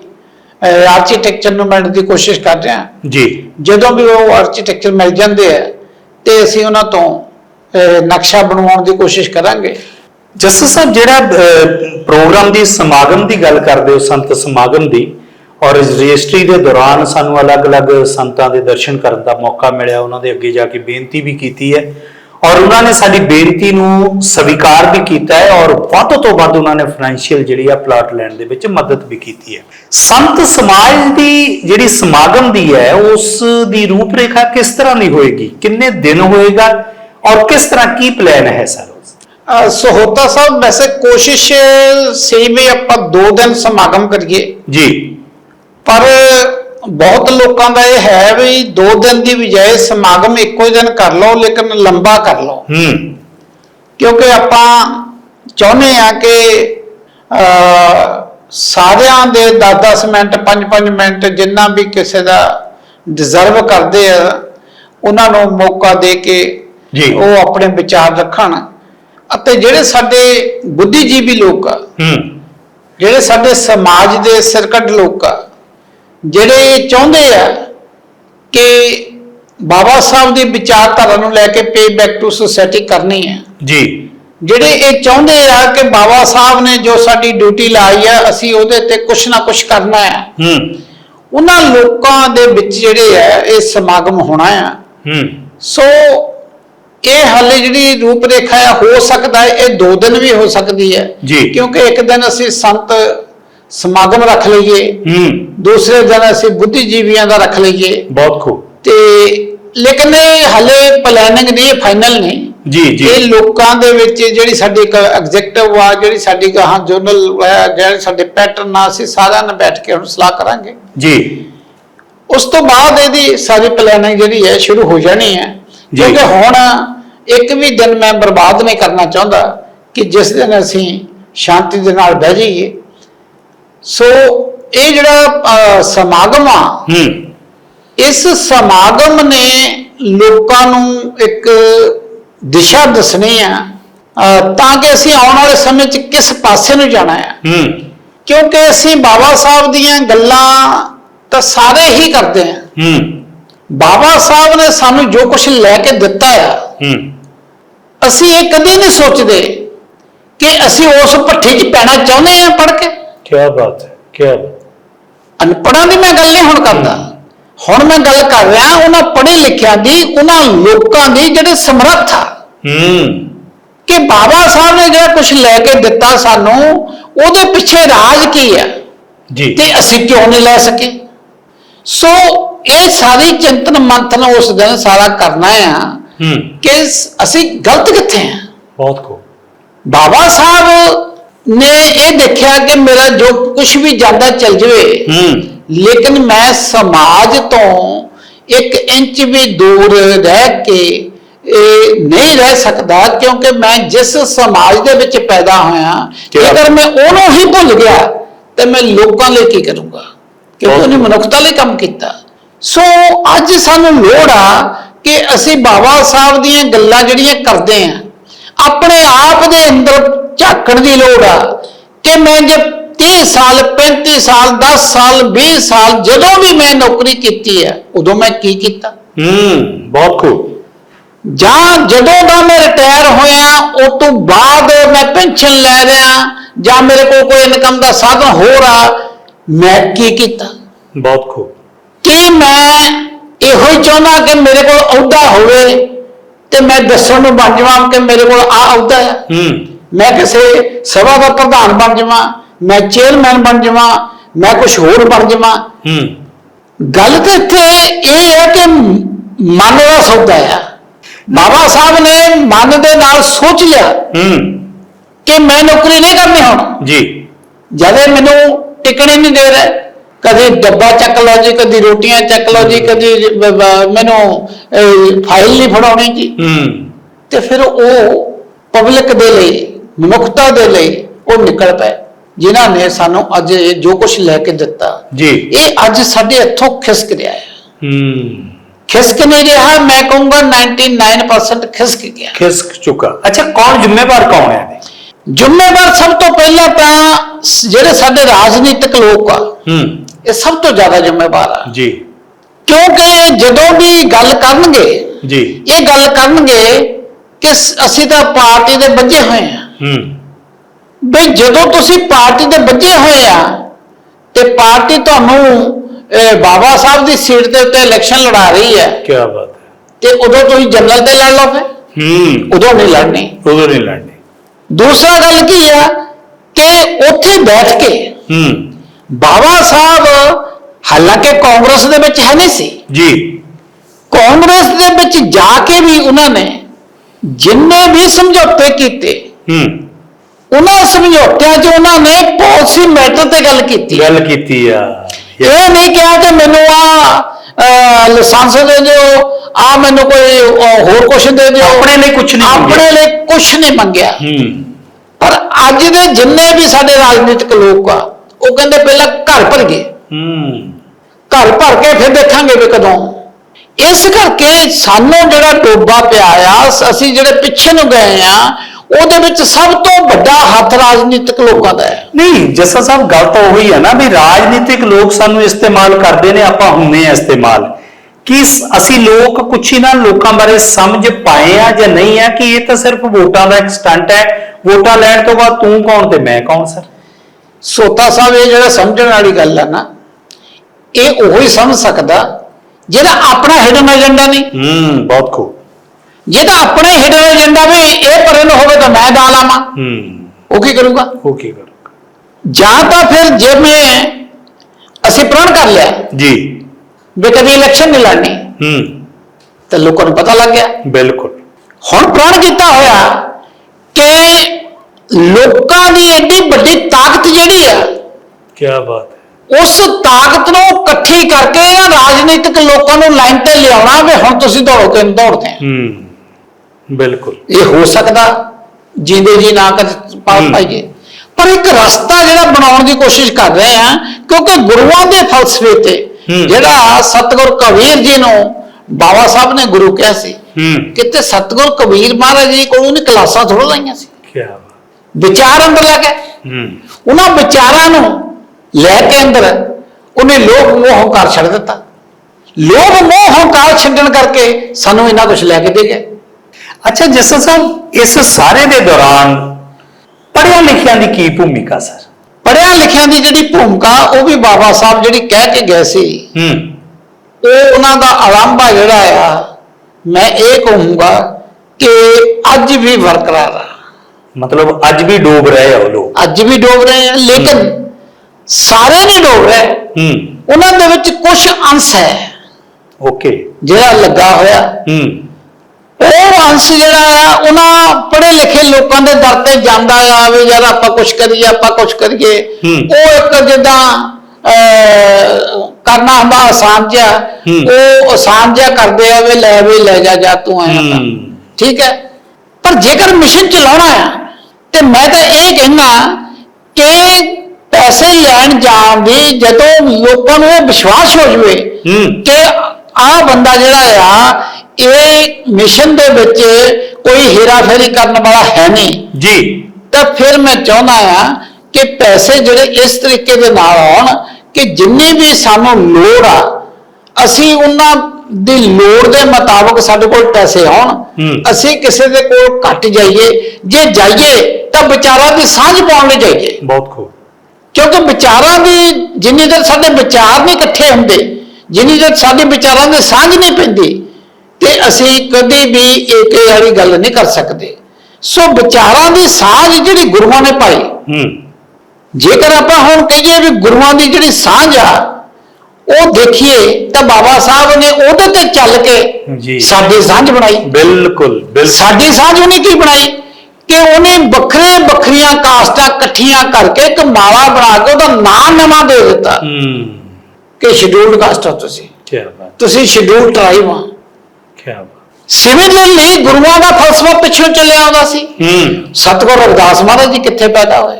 ਆਰਕੀਟੈਕਚਰ ਨੂੰ ਮਿਲਣ ਦੀ ਕੋਸ਼ਿਸ਼ ਕਰ ਰਿਹਾ ਜੀ। ਜਦੋਂ ਵੀ ਉਹ ਆਰਕੀਟੈਕਚਰ ਮਿਲ ਜਾਂਦੇ ਆ ਤੇ ਅਸੀਂ ਉਹਨਾਂ ਤੋਂ ਨਕਸ਼ਾ ਬਣਵਾਉਣ ਦੀ ਕੋਸ਼ਿਸ਼ ਕਰਾਂਗੇ। ਜਸਟਿਸ ਸਾਹਿਬ ਜਿਹੜਾ ਪ੍ਰੋਗਰਾਮ ਦੀ ਸਮਾਗਮ ਦੀ ਗੱਲ ਕਰਦੇ ਹੋ ਸੰਤ ਸਮਾਗਮ ਦੀ ਔਰ ਇਸ ਰਜਿਸਟਰੀ ਦੇ ਦੌਰਾਨ ਸਾਨੂੰ ਅਲੱਗ-ਅਲੱਗ ਸੰਤਾਂ ਦੇ ਦਰਸ਼ਨ ਕਰਨ ਦਾ ਮੌਕਾ ਮਿਲਿਆ ਉਹਨਾਂ ਦੇ ਅੱਗੇ ਜਾ ਕੇ ਬੇਨਤੀ ਵੀ ਕੀਤੀ ਹੈ। ਔਰ ਉਹਨਾਂ ਨੇ ਸਾਡੀ ਬੇਨਤੀ ਨੂੰ ਸਵੀਕਾਰ ਵੀ ਕੀਤਾ ਹੈ ਔਰ ਵੱਧ ਤੋਂ ਵੱਧ ਉਹਨਾਂ ਨੇ ਫਾਈਨੈਂਸ਼ੀਅਲ ਜਿਹੜੀ ਆ ਪਲਾਟ ਲੈਣ ਦੇ ਵਿੱਚ ਮਦਦ ਵੀ ਕੀਤੀ ਹੈ। ਸੰਤ ਸਮਾਜ ਦੀ ਜਿਹੜੀ ਸਮਾਗਮ ਦੀ ਹੈ ਉਸ ਦੀ ਰੂਪਰੇਖਾ ਕਿਸ ਤਰ੍ਹਾਂ ਦੀ ਹੋਏਗੀ? ਕਿੰਨੇ ਦਿਨ ਹੋਏਗਾ ਔਰ ਕਿਸ ਤਰ੍ਹਾਂ ਕੀ ਪਲਾਨ ਹੈ ਸਰ ਸਹੋਤਾ ਸਾਹਿਬ ਵੈਸੇ ਕੋਸ਼ਿਸ਼ ਸੀ ਵੀ ਆਪਾਂ 2 ਦਿਨ ਸਮਾਗਮ ਕਰੀਏ। ਜੀ। ਪਰ ਬਹੁਤ ਲੋਕਾਂ ਦਾ ਇਹ ਹੈ ਵੀ 2 ਦਿਨ ਦੀ ਬਜਾਏ ਸਮਾਗਮ ਇੱਕੋ ਹੀ ਦਿਨ ਕਰ ਲਓ ਲੇਕਿਨ ਲੰਬਾ ਕਰ ਲਓ। ਹੂੰ। ਕਿਉਂਕਿ ਆਪਾਂ ਚਾਹੁੰਦੇ ਆ ਕਿ ਸਾਰਿਆਂ ਦੇ 10-10 ਮਿੰਟ 5-5 ਮਿੰਟ ਜਿੰਨਾ ਵੀ ਕਿਸੇ ਦਾ ਡਿਜ਼ਰਵ ਕਰਦੇ ਆ ਉਹਨਾਂ ਨੂੰ ਮੌਕਾ ਦੇ ਕੇ ਜੀ। ਉਹ ਆਪਣੇ ਵਿਚਾਰ ਰੱਖਣ। ਅਤੇ ਜਿਹੜੇ ਸਾਡੇ ਬੁੱਧੀਜੀਵੀ ਲੋਕ ਆ ਹੂੰ। ਜਿਹੜੇ ਸਾਡੇ ਸਮਾਜ ਦੇ ਸਿਰਕੱਢ ਲੋਕ ਆ ਜਿਹੜੇ ਇਹ ਚਾਹੁੰਦੇ ਆ ਕਿ ਬਾਬਾ ਸਾਹਿਬ ਦੀ ਵਿਚਾਰਧਾਰਾ ਨੂੰ ਲੈ ਕੇ ਪੇ ਬੈਕ ਟੂ ਸੋਸਾਇਟੀ ਕਰਨੀ ਹੈ। ਜੀ। ਜਿਹੜੇ ਇਹ ਚਾਹੁੰਦੇ ਆ ਕਿ ਬਾਬਾ ਸਾਹਿਬ ਨੇ ਜੋ ਸਾਡੀ ਡਿਊਟੀ ਲਾਈ ਆ ਅਸੀਂ ਉਹਦੇ ਤੇ ਕੁਛ ਨਾ ਕੁਛ ਕਰਨਾ ਹੈ। ਹੂੰ। ਉਹਨਾਂ ਲੋਕਾਂ ਦੇ ਵਿੱਚ ਜਿਹੜੇ ਆ ਇਹ ਸਮਾਗਮ ਹੋਣਾ ਆ। ਹੂੰ। ਸੋ ਇਹ ਹਾਲੇ ਜਿਹੜੀ ਰੂਪਰੇਖਾ ਆ ਹੋ ਸਕਦਾ ਹੈ ਇਹ ਦੋ ਦਿਨ ਵੀ ਹੋ ਸਕਦੀ ਹੈ। ਜੀ। ਕਿਉਂਕਿ ਇੱਕ ਦਿਨ ਅਸੀਂ ਸੰਤ ਸਮਾਗਮ ਰੱਖ ਲਈਏ। ਹੂੰ। ਦੂਸਰੇ ਦਿਨ ਅਸੀਂ ਬੁੱਧੀਜੀਵੀਆਂ ਦਾ ਰੱਖ ਲਈਏ। ਬਹੁਤ ਖੂਬ। ਤੇ ਲੇਕਿਨ ਇਹ ਹਾਲੇ ਪਲੈਨਿੰਗ ਨਹੀਂ ਇਹ ਫਾਈਨਲ ਨਹੀਂ। ਜੀ ਜੀ। ਇਹ ਲੋਕਾਂ ਦੇ ਵਿੱਚ ਜਿਹੜੀ ਸਾਡੀ ਇੱਕ ਐਗਜ਼ੈਕਟਿਵ ਆ ਜਿਹੜੀ ਸਾਡੀ ਗਾਹਾਂ ਜਰਨਲ ਹੈ ਜਿਹੜੇ ਸਾਡੇ ਪੈਟਰਨ ਆ ਅਸੀਂ ਸਾਰਿਆਂ ਨਾਲ ਬੈਠ ਕੇ ਹੁਣ ਸਲਾਹ ਕਰਾਂਗੇ। ਜੀ। ਉਸ ਤੋਂ ਬਾਅਦ ਇਹਦੀ ਸਾਰੀ ਪਲੈਨਿੰਗ ਜਿਹੜੀ ਹੈ ਸ਼ੁਰੂ ਹੋ ਜਾਣੀ ਹੈ। ਕਿਉਂਕਿ ਹੁਣ ਇੱਕ ਵੀ ਦਿਨ ਮੈਂ ਬਰਬਾਦ ਨਹੀਂ ਕਰਨਾ ਚਾਹੁੰਦਾ ਕਿ ਜਿਸ ਦਿਨ ਅਸੀਂ ਸ਼ਾਂਤੀ ਦੇ ਨਾਲ ਬਹਿ ਜਾਈਏ। ਸੋ ਇਹ ਜਿਹੜਾ ਸਮਾਗਮ ਆ ਹੂੰ। ਇਸ ਸਮਾਗਮ ਨੇ ਲੋਕਾਂ ਨੂੰ ਇੱਕ ਦਿਸ਼ਾ ਦੱਸਣੀ ਆ ਤਾਂ ਕਿ ਅਸੀਂ ਆਉਣ ਵਾਲੇ ਸਮੇਂ 'ਚ ਕਿਸ ਪਾਸੇ ਨੂੰ ਜਾਣਾ ਹੈ ਹੂੰ। ਕਿਉਂਕਿ ਅਸੀਂ ਬਾਬਾ ਸਾਹਿਬ ਦੀਆਂ ਗੱਲਾਂ ਤਾਂ ਸਾਰੇ ਹੀ ਕਰਦੇ ਆ। ਹੂੰ। ਬਾਬਾ ਸਾਹਿਬ ਨੇ ਸਾਨੂੰ ਜੋ ਕੁਝ ਲੈ ਕੇ ਦਿੱਤਾ ਆ ਹੂੰ। ਅਸੀਂ ਇਹ ਕਦੇ ਨਹੀਂ ਸੋਚਦੇ ਕਿ ਅਸੀਂ ਉਸ ਭੱਠੀ 'ਚ ਪੈਣਾ ਚਾਹੁੰਦੇ ਆ ਪੜ ਕੇ। ਕੀ ਬਾਤ ਹੈ ਕੀ ਅਨਪੜਾਂ ਦੀ ਮੈਂ ਗੱਲ ਨਹੀਂ ਹੁਣ ਕਰਦਾ। ਹੁਣ ਮੈਂ ਗੱਲ ਕਰ ਰਿਹਾ ਉਹਨਾਂ ਪੜ੍ਹੇ ਲਿਖਿਆਂ ਦੀ ਉਹਨਾਂ ਲੋਕਾਂ ਦੀ ਜਿਹੜੇ ਸਮਰੱਥ ਆ। ਹੂੰ। ਕਿ ਬਾਬਾ ਸਾਹਿਬ ਨੇ ਜਿਹੜਾ ਕੁਝ ਲੈ ਕੇ ਦਿੱਤਾ ਸਾਨੂੰ ਉਹਦੇ ਪਿੱਛੇ ਰਾਜ ਕੀ ਹੈ ਜੀ। ਤੇ ਅਸੀਂ ਕਿਉਂ ਨਹੀਂ ਲੈ ਸਕੇ? ਸੋ ਇਹ ਸਾਰੀ ਚਿੰਤਨ ਮੰਥਨ ਉਸ ਦਿਨ ਸਾਰਾ ਕਰਨਾ ਆ ਹੂੰ। ਕਿ ਅਸੀਂ ਗਲਤ ਕਿੱਥੇ ਆ? ਬਹੁਤ ਖੂਬ। ਬਾਬਾ ਸਾਹਿਬ ਨੇ ਇਹ ਦੇਖਿਆ ਕਿ ਮੇਰਾ ਜੋ ਕੁਝ ਵੀ ਜਾਂਦਾ ਚੱਲ ਜਵੇ ਹੂੰ। ਲੇਕਿਨ ਮੈਂ ਸਮਾਜ ਤੋਂ ਇੱਕ ਇੰਚ ਵੀ ਦੂਰ ਰਹਿ ਕੇ ਇਹ ਨਹੀਂ ਰਹਿ ਸਕਦਾ ਕਿਉਂਕਿ ਮੈਂ ਜਿਸ ਸਮਾਜ ਦੇ ਵਿੱਚ ਪੈਦਾ ਹੋਇਆ ਕਿਆ? ਅਗਰ ਮੈਂ ਉਹਨੂੰ ਹੀ ਭੁੱਲ ਗਿਆ ਤੇ ਮੈਂ ਲੋਕਾਂ ਲਈ ਕੀ ਕਰੂੰਗਾ? ਕਿਉਂਕਿ ਉਹਨੇ ਮਨੁੱਖਤਾ ਲਈ ਕੰਮ ਕੀਤਾ। ਸੋ ਅੱਜ ਸਾਨੂੰ ਲੋੜ ਆ ਕਿ ਅਸੀਂ ਬਾਬਾ ਸਾਹਿਬ ਦੀਆਂ ਗੱਲਾਂ ਜਿਹੜੀਆਂ ਕਰਦੇ ਆ ਆਪਣੇ ਆਪ ਦੇ ਅੰਦਰ ਝਾਕਣ ਦੀ ਲੋੜ ਆ। ਕਿ ਮੈਂ ਜੇ 30 ਸਾਲ 35 ਸਾਲ 10 ਸਾਲ 20 ਸਾਲ ਜਦੋਂ ਵੀ ਮੈਂ ਨੌਕਰੀ ਕੀਤੀ ਹੈ ਉਦੋਂ ਮੈਂ ਕੀ ਕੀਤਾ? ਹੂੰ ਬਹੁਤ ਖੂਬ। ਜਾਂ ਜਦੋਂ ਦਾ ਮੈਂ ਰਿਟਾਇਰ ਹੋਇਆ ਉਹ ਤੋਂ ਬਾਅਦ ਮੈਂ ਪੈਨਸ਼ਨ ਲੈ ਰਿਹਾ ਜਾਂ ਮੇਰੇ ਕੋਲ ਕੋਈ ਇਨਕਮ ਦਾ ਸਾਧਨ ਹੋਰ ਆ ਮੈਂ ਕੀ ਕੀਤਾ? ਬਹੁਤ ਖੂਬ। ਕਿ ਮੈਂ ਇਹੋ ਹੀ ਚਾਹੁੰਦਾ ਕਿ ਮੇਰੇ ਕੋਲ ਅਹੁਦਾ ਹੋਵੇ ਤੇ ਮੈਂ ਦੱਸਣ ਨੂੰ ਬਣ ਜਾਵਾਂ ਕਿ ਮੇਰੇ ਕੋਲ ਆ ਅਹੁਦਾ ਹੈ ਹੂੰ। ਮੈਂ ਕਿਸੇ ਸਭਾ ਦਾ ਪ੍ਰਧਾਨ ਬਣ ਜਾਵਾਂ ਮੈਂ ਚੇਅਰਮੈਨ ਬਣ ਜਾਵਾਂ ਮੈਂ ਕੁਝ ਹੋਰ ਬਣ ਜਾਵਾਂ। ਹੂੰ। ਗੱਲ ਤਾਂ ਇੱਥੇ ਇਹ ਹੈ ਕਿ ਮਨ ਦਾ ਸੌਦਾ ਆ। ਬਾਬਾ ਸਾਹਿਬ ਨੇ ਮਨ ਦੇ ਨਾਲ ਸੋਚ ਲਿਆ ਹੂੰ। ਕਿ ਮੈਂ ਨੌਕਰੀ ਨਹੀਂ ਕਰਨੀ ਹੁਣ। ਜੀ। ਜਦੇ ਮੈਨੂੰ ਟਿਕਣੇ ਨਹੀਂ ਦੇ ਰਹੇ ਕਦੀ ਡੱਬਾ ਚੱਕ ਲਓ ਜੀ ਕਦੀ ਰੋਟੀਆਂ ਚੱਕ ਲਓ ਜੀ ਕਦੀ ਮੈਨੂੰ ਫਾਈਲ ਨਹੀਂ ਫੜਾਉਣੀ ਜੀ। ਹੂੰ। ਤੇ ਫਿਰ ਉਹ ਪਬਲਿਕ ਦੇ ਲਈ ਮਨੁੱਖਤਾ ਦੇ ਲਈ ਉਹ ਨਿਕਲ ਪਏ ਜਿਨ੍ਹਾਂ ਨੇ ਸਾਨੂੰ ਅੱਜ ਇਹ ਜੋ ਕੁਝ ਲੈ ਕੇ ਦਿੱਤਾ ਜੀ। ਇਹ ਅੱਜ ਸਾਡੇ ਇੱਥੋਂ ਖਿਸਕ ਰਿਹਾ ਹੈ। ਹੂੰ। ਖਿਸਕ ਨਹੀਂ ਰਿਹਾ ਮੈਂ ਕਹੂੰਗਾ 99% ਖਿਸਕ ਗਿਆ। ਖਿਸਕ ਚੁੱਕਾ। ਅੱਛਾ ਕੌਣ ਜ਼ਿੰਮੇਵਾਰ ਕੌਣ ਹੈ? ਜ਼ਿੰਮੇਵਾਰ ਸਭ ਤੋਂ ਪਹਿਲਾਂ ਤਾਂ ਜਿਹੜੇ ਸਾਡੇ ਰਾਜਨੀਤਿਕ ਲੋਕ ਆ ਹੂੰ। ਇਹ ਸਭ ਤੋਂ ਜ਼ਿਆਦਾ ਜ਼ਿੰਮੇਵਾਰ ਆ। ਜੀ। ਕਿਉਂਕਿ ਜਦੋਂ ਵੀ ਗੱਲ ਕਰਨਗੇ ਜੀ। ਇਹ ਗੱਲ ਕਰਨਗੇ ਕਿ ਅਸੀਂ ਤਾਂ ਪਾਰਟੀ ਦੇ ਵੱਜੇ ਹੋਏ ਆ। ਹੂੰ। ਵੀ ਜਦੋਂ ਤੁਸੀਂ ਪਾਰਟੀ ਦੇ ਵੱਜੇ ਹੋਏ ਆ ਤੇ ਪਾਰਟੀ ਤੁਹਾਨੂੰ ਅਹ, ਬਾਬਾ ਸਾਹਿਬ ਦੀ ਸੀਟ ਦੇ ਉੱਤੇ ਇਲੈਕਸ਼ਨ ਲੜਾ ਰਹੀ ਹੈ ਕੀ ਬਾਤ ਹੈ। ਤੇ ਉਦੋਂ ਤੁਸੀਂ ਜਨਰਲ ਤੇ ਲੜ ਲਓ ਫਿਰ। ਹੂੰ। ਉਦੋਂ ਨਹੀਂ ਲੜਨੀ। ਉਦੋਂ ਨਹੀਂ ਲੜਨੀ। ਦੂਸਰਾ ਗੱਲ ਕੀ ਆ ਕਿ ਉੱਥੇ ਬੈਠ ਕੇ ਹੂੰ। ਬਾਬਾ ਸਾਹਿਬ ਹਾਲਾਂਕਿ ਕਾਂਗਰਸ ਦੇ ਵਿੱਚ ਹੈ ਨਹੀਂ ਸੀ। ਜੀ। ਕਾਂਗਰਸ ਦੇ ਵਿੱਚ ਜਾ ਕੇ ਵੀ ਉਹਨਾਂ ਨੇ ਜਿੰਨੇ ਵੀ ਸਮਝੌਤੇ ਕੀਤੇ ਹੂੰ। ਉਹਨਾਂ ਸਮਝੌਤਿਆਂ 'ਚ ਉਹਨਾਂ ਨੇ ਪਾਲਿਸੀ ਮੈਟਰ ਤੇ ਗੱਲ ਕੀਤੀ। ਗੱਲ ਕੀਤੀ ਆ। ਇਹ ਨਹੀਂ ਕਿਹਾ ਕਿ ਮੈਨੂੰ ਆ ਲਾਇਸੈਂਸ ਦੇ ਦਿਓ ਆ ਮੈਨੂੰ ਕੋਈ ਹੋਰ ਕੁਝ ਦੇ ਦਿਓ। ਆਪਣੇ ਲਈ ਕੁਛ ਨਹੀਂ। ਆਪਣੇ ਲਈ ਕੁਝ ਨਹੀਂ ਮੰਗਿਆ। ਹੂੰ। ਪਰ ਅੱਜ ਦੇ ਜਿੰਨੇ ਵੀ ਸਾਡੇ ਰਾਜਨੀਤਿਕ ਲੋਕ ਆ ਉਹ ਕਹਿੰਦੇ ਪਹਿਲਾਂ ਘਰ ਭਰ ਗਏ। ਹੂੰ। ਘਰ ਭਰ ਕੇ ਫਿਰ ਦੇਖਾਂਗੇ ਵੀ ਕਦੋਂ। ਇਸ ਕਰਕੇ ਸਾਨੂੰ ਜਿਹੜਾ ਟੋਬਾ ਪਿਆ ਆ ਅਸੀਂ ਜਿਹੜੇ ਪਿੱਛੇ ਨੂੰ ਗਏ ਆ ਉਹਦੇ ਵਿੱਚ ਸਭ ਤੋਂ ਵੱਡਾ ਹੱਥ ਰਾਜਨੀਤਿਕ ਲੋਕਾਂ ਦਾ ਹੈ। ਨਹੀਂ ਜੱਸਾ ਸਾਹਿਬ ਗੱਲ ਤਾਂ ਉਹੀ ਹੈ ਨਾ ਵੀ ਰਾਜਨੀਤਿਕ ਲੋਕ ਸਾਨੂੰ ਇਸਤੇਮਾਲ ਕਰਦੇ ਨੇ ਆਪਾਂ ਹੁੰਨੇ ਆ ਇਸਤੇਮਾਲ। ਕਿ ਅਸੀਂ ਲੋਕ ਕੁਛ ਇਹਨਾਂ ਲੋਕਾਂ ਬਾਰੇ ਸਮਝ ਪਾਏ ਆ ਜਾਂ ਨਹੀਂ ਆ ਕਿ ਇਹ ਤਾਂ ਸਿਰਫ ਵੋਟਾਂ ਦਾ ਇੱਕ ਸਟੰਟ ਹੈ। ਵੋਟਾਂ ਲੈਣ ਤੋਂ ਬਾਅਦ ਤੂੰ ਕੌਣ ਤੇ ਮੈਂ ਕੌਣ ਸਰ? ਸੋਤਾ ਸਾਹਿਬ ਇਹ ਜਿਹੜਾ ਸਮਝਣ ਵਾਲੀ ਗੱਲ ਆ ਨਾ ਇਹ ਉਹੀ ਸਮਝ ਸਕਦਾ ਜਿਹਦਾ ਆਪਣਾ ਹਿਡਨ ਏਜੰਡਾ ਨਹੀਂ। ਹੂੰ ਬਹੁਤ ਖੂਬ। ਜਿਹਦਾ ਆਪਣੇ ਹਿਡਨ ਏਜੰਡਾ ਵੀ ਇਹ ਪਰੇ ਨੂੰ ਹੋਵੇ ਤਾਂ ਮੈਂ ਦਾਲ ਆਵਾਂ ਹੂੰ। ਉਹ ਕੀ ਕਰੂਗਾ? ਉਹ ਕੀ ਕਰੂਗਾ? ਜਾਂ ਤਾਂ ਫਿਰ ਜਿਵੇਂ ਅਸੀਂ ਪ੍ਰਣ ਕਰ ਲਿਆ ਜੀ। ਵੀ ਕਦੀ ਇਲੈਕਸ਼ਨ ਨਹੀਂ ਲੜਨੀ ਹੂੰ। ਤੇ ਲੋਕਾਂ ਨੂੰ ਪਤਾ ਲੱਗ ਗਿਆ। ਬਿਲਕੁਲ। ਹੁਣ ਪ੍ਰਣ ਕੀਤਾ ਹੋਇਆ ਕਿ ਲੋਕਾਂ ਦੀ ਐਡੀ ਵੱਡੀ ਤਾਕਤ ਜਿਹੜੀ ਆ ਕੀ ਬਾਤ ਹੈ। ਉਸ ਤਾਕਤ ਨੂੰ ਇਕੱਠੀ ਕਰਕੇ ਇਹਨਾਂ ਰਾਜਨੀਤਿਕ ਲੋਕਾਂ ਨੂੰ ਲਾਈਨ ਤੇ ਲਿਆਉਣਾ ਵੀ ਹੁਣ ਤੁਸੀਂ ਦੌੜੋ ਕਿ ਦੌੜਦੇ। ਹੂੰ। ਬਿਲਕੁਲ। ਇਹ ਹੋ ਸਕਦਾ ਜਿੰਦੇ ਜੀ ਨਾ ਕਰ ਪਾ। ਪਾਈਏ। ਪਰ ਇੱਕ ਰਸਤਾ ਜਿਹੜਾ ਬਣਾਉਣ ਦੀ ਕੋਸ਼ਿਸ਼ ਕਰ ਰਹੇ ਆ ਕਿਉਂਕਿ ਗੁਰੂਆਂ ਦੇ ਫਲਸਫੇ ਤੇ। ਜਿਹੜਾ ਸਤਿਗੁਰ ਕਬੀਰ ਜੀ ਨੂੰ ਬਾਬਾ ਸਾਹਿਬ ਨੇ ਗੁਰੂ ਕਿਹਾ ਸੀ ਕਿਤੇ ਸਤਿਗੁਰ ਕਬੀਰ ਮਹਾਰਾਜ ਜੀ ਕੋਲੋਂ ਨੇ ਕਲਾਸਾਂ ਥੋੜਾ ਲਾਈਆਂ ਸੀ। ਕੀ ਬਾਤ। ਵਿਚਾਰ ਅੰਦਰ ਲੈ ਕੇ ਉਹਨਾਂ ਵਿਚਾਰਾਂ ਨੂੰ ਲੈ ਕੇ ਅੰਦਰ ਉਹਨੇ ਲੋਭ ਮੋਹ ਹੰਕਾਰ ਛੱਡ ਦਿੱਤਾ। ਲੋਭ ਮੋਹ ਹੰਕਾਰ ਛੱਡਣ ਕਰਕੇ ਸਾਨੂੰ ਇਹਨਾਂ ਕੁਝ ਲੈ ਕੇ ਦੇ ਗਏ। ਅੱਛਾ ਜੱਸਾ ਸਾਹਿਬ ਇਸ ਸਾਰੇ ਦੇ ਦੌਰਾਨ ਪੜ੍ਹਿਆ ਲਿਖਿਆ ਦੀ ਕੀ ਭੂਮਿਕਾ ਸਰ? ਪੜਿਆ ਲਿਖਿਆ ਦੀ ਜਿਹੜੀ ਭੂਮਿਕਾ ਉਹ ਵੀ ਬਾਬਾ ਸਾਹਿਬ ਜਿਹੜੀ ਕਹਿ ਕੇ ਗਏ ਸੀ। ਹੂੰ। ਉਹ ਉਹਨਾਂ ਦਾ ਆਰੰਭਾ ਜਿਹੜਾ ਆ ਮੈਂ ਇਹ ਕਹੂੰਗਾ ਕਿ ਅੱਜ ਵੀ ਬਰਕਰਾਰ ਆ ਮਤਲਬ ਅੱਜ ਵੀ ਡੋਬ ਰਹੇ ਆ ਉਹ ਲੋਕ। ਅੱਜ ਵੀ ਡੋਬ ਰਹੇ ਆ ਲੇਕਿਨ ਸਾਰੇ ਨਹੀਂ ਡੋਬ ਰਹੇ। ਹੂੰ। ਉਹਨਾਂ ਦੇ ਵਿੱਚ ਕੁਝ ਅੰਸ਼ ਹੈ। ਓਕੇ। ਜਿਹੜਾ ਲੱਗਾ ਹੋਇਆ। ਹੂੰ। ਉਹ ਅੰਸ਼ ਜਿਹੜਾ ਆ ਉਹਨਾਂ ਪੜ੍ਹੇ ਲਿਖੇ ਲੋਕਾਂ ਦੇ ਦਰ ਤੇ ਜਾਂਦਾ ਆ ਵੀ ਯਾਰ ਆਪਾਂ ਕੁਝ ਕਰੀਏ ਆਪਾਂ ਕੁਝ ਕਰੀਏ। ਹੂੰ। ਉਹ ਇੱਕ ਜਿੱਦਾਂ ਕਰਨਾ ਹੁੰਦਾ ਆਸਾਨ ਜਿਹਾ ਹੂੰ। ਉਹ ਆਸਾਨ ਜਿਹਾ ਕਰਦੇ ਆ ਵੀ ਲੈ ਵੀ ਲੈ ਜਾ ਜਾ ਤੂੰ ਆਇਆ ਤਾਂ ਹੂੰ। ਠੀਕ ਹੈ? ਪਰ ਜੇਕਰ ਮਿਸ਼ਨ ਚਲਾਉਣਾ ਆ ਤੇ ਮੈਂ ਤਾਂ ਇਹ ਕਹਿਣਾ ਕਿ ਪੈਸੇ ਲੈਣ ਜਾਣ ਦੀ ਜਦੋਂ ਲੋਕਾਂ ਨੂੰ ਇਹ ਵਿਸ਼ਵਾਸ ਹੋ ਜਵੇ ਹੂੰ। ਕਿ ਆਹ ਬੰਦਾ ਜਿਹੜਾ ਆ ਇਹ ਮਿਸ਼ਨ ਦੇ ਵਿੱਚ ਕੋਈ ਹੇਰਾਫੇਰੀ ਕਰਨ ਵਾਲਾ ਹੈ ਨਹੀਂ। ਜੀ। ਤਾਂ ਫਿਰ ਮੈਂ ਚਾਹੁੰਦਾ ਆ ਕਿ ਪੈਸੇ ਜਿਹੜੇ ਇਸ ਤਰੀਕੇ ਦੇ ਨਾਲ ਆਉਣ ਕਿ ਜਿੰਨੀ ਵੀ ਸਾਨੂੰ ਲੋੜ ਆ ਅਸੀਂ ਉਹਨਾਂ ਦੀ ਲੋੜ ਦੇ ਮੁਤਾਬਕ ਸਾਡੇ ਕੋਲ ਪੈਸੇ। ਹੋਣ ਅਸੀਂ ਕਿਸੇ ਦੇ ਕੋਲ ਘੱਟ ਜਾਈਏ। ਜੇ ਜਾਈਏ ਤਾਂ ਵਿਚਾਰਾਂ ਦੀ ਸਾਂਝ ਪਾਉਣ ਲਈ ਜਾਈਏ। ਬਹੁਤ ਖੂਬ। ਕਿਉਂਕਿ ਵਿਚਾਰਾਂ ਦੀ ਜਿੰਨੀ ਦੇਰ ਸਾਡੇ ਵਿਚਾਰ ਨਹੀਂ ਇਕੱਠੇ ਹੁੰਦੇ ਜਿੰਨੀ ਦੇਰ ਸਾਡੇ ਵਿਚਾਰਾਂ ਦੀ ਸਾਂਝ ਨਹੀਂ ਪੈਂਦੀ ਤੇ ਅਸੀਂ ਕਦੇ ਵੀ ਏਕੇ ਵਾਲੀ ਗੱਲ ਨਹੀਂ ਕਰ ਸਕਦੇ। ਸੋ ਵਿਚਾਰਾਂ ਦੀ ਸਾਂਝ ਜਿਹੜੀ ਗੁਰੂਆਂ ਨੇ ਪਾਈ ਹੂੰ। ਜੇਕਰ ਆਪਾਂ ਹੁਣ ਕਹੀਏ ਵੀ ਗੁਰੂਆਂ ਦੀ ਜਿਹੜੀ ਸਾਂਝ ਆ ਉਹ ਦੇਖੀਏ ਤਾਂ ਬਾਬਾ ਸਾਹਿਬ ਨੇ ਉਹਦੇ ਤੇ ਚੱਲ ਜੀ। ਕੇ ਸਾਡੀ ਸਾਂਝ ਬਣਾਈ। ਬਿਲਕੁਲ ਬਿਲਕੁਲ। ਸਾਡੀ ਸਾਂਝ ਉਹਨੇ ਕੀ ਬਣਾਈ? ਕਿ ਉਹਨੇ ਵੱਖਰੇ ਵੱਖਰੀਆਂ ਕਾਸਟਾਂ ਇਕੱਠੀਆਂ ਕਰਕੇ ਇੱਕ ਮਾਲਾ ਬਣਾ ਕੇ ਉਹਦਾ ਨਾਂ ਨਵਾਂ ਦੇ ਦਿੱਤਾ। ਹੂੰ। ਕਿ ਸ਼ਡਿਊਲਡ ਕਾਸਟ ਤੁਸੀਂ। ਕੀ ਬਾਤ। ਤੁਸੀਂ ਸ਼ਡਿਊਲ ਟ੍ਰਾਈਬ ਆ ਕੀ ਬਾਤ ਸਿਮਿਲਰਲੀ ਗੁਰੂਆਂ ਦਾ ਫਲਸਫਾ ਪਿੱਛੋਂ ਚੱਲਿਆ ਆਉਂਦਾ ਸੀ। ਹੂੰ। ਸਤਿਗੁਰੂ ਰਵਿਦਾਸ ਮਹਾਰਾਜ ਜੀ ਕਿੱਥੇ ਪੈਦਾ ਹੋਏ?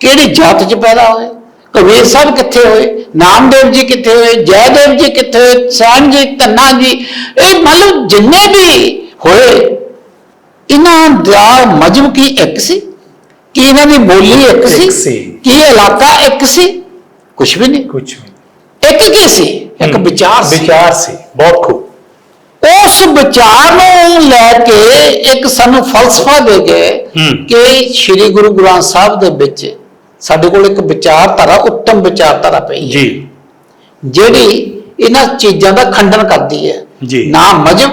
ਕਿਹੜੀ ਜਾਤ 'ਚ ਪੈਦਾ ਹੋਏ? ਕਬੀਰ ਸਾਹਿਬ ਕਿੱਥੇ ਹੋਏ? ਨਾਮਦੇਵ ਜੀ ਕਿੱਥੇ ਹੋਏ? ਜੈਦੇਵ ਜੀ ਕਿੱਥੇ ਹੋਏ? ਸੈਣ ਜੀ ਧੰਨਾ ਜੀ ਇਹ ਮਤਲਬ ਜਿੰਨੇ ਵੀ ਹੋਏ ਇਹਨਾਂ ਦਾ ਮਜਬ ਕੀ ਇੱਕ ਸੀ? ਕੀ ਇਹਨਾਂ ਦੀ ਬੋਲੀ ਇੱਕ ਸੀ। ਕੀ ਇਲਾਕਾ ਇੱਕ ਸੀ? ਕੁਝ ਵੀ ਨਹੀਂ। ਕੁਝ ਵੀ ਇੱਕ ਕੀ ਸੀ? ਇੱਕ ਵਿਚਾਰ ਸੀ। ਵਿਚਾਰ ਸੀ। ਬਹੁਤ ਖੂਬ। ਉਸ ਵਿਚਾਰ ਨੂੰ ਲੈ ਕੇ ਇੱਕ ਸਾਨੂੰ ਫਲਸਫਾ ਦੇ ਗਏ। ਕਿ ਸ੍ਰੀ ਗੁਰੂ ਗ੍ਰੰਥ ਸਾਹਿਬ ਦੇ ਵਿੱਚ ਸਾਡੇ ਕੋਲ ਇੱਕ ਵਿਚਾਰਧਾਰਾ ਉੱਤਮ ਵਿਚਾਰਧਾਰਾ ਪਈ ਜੀ। ਜਿਹੜੀ ਇਹਨਾਂ ਚੀਜ਼ਾਂ ਦਾ ਖੰਡਨ ਕਰਦੀ ਹੈ। ਨਾ ਮਜਬ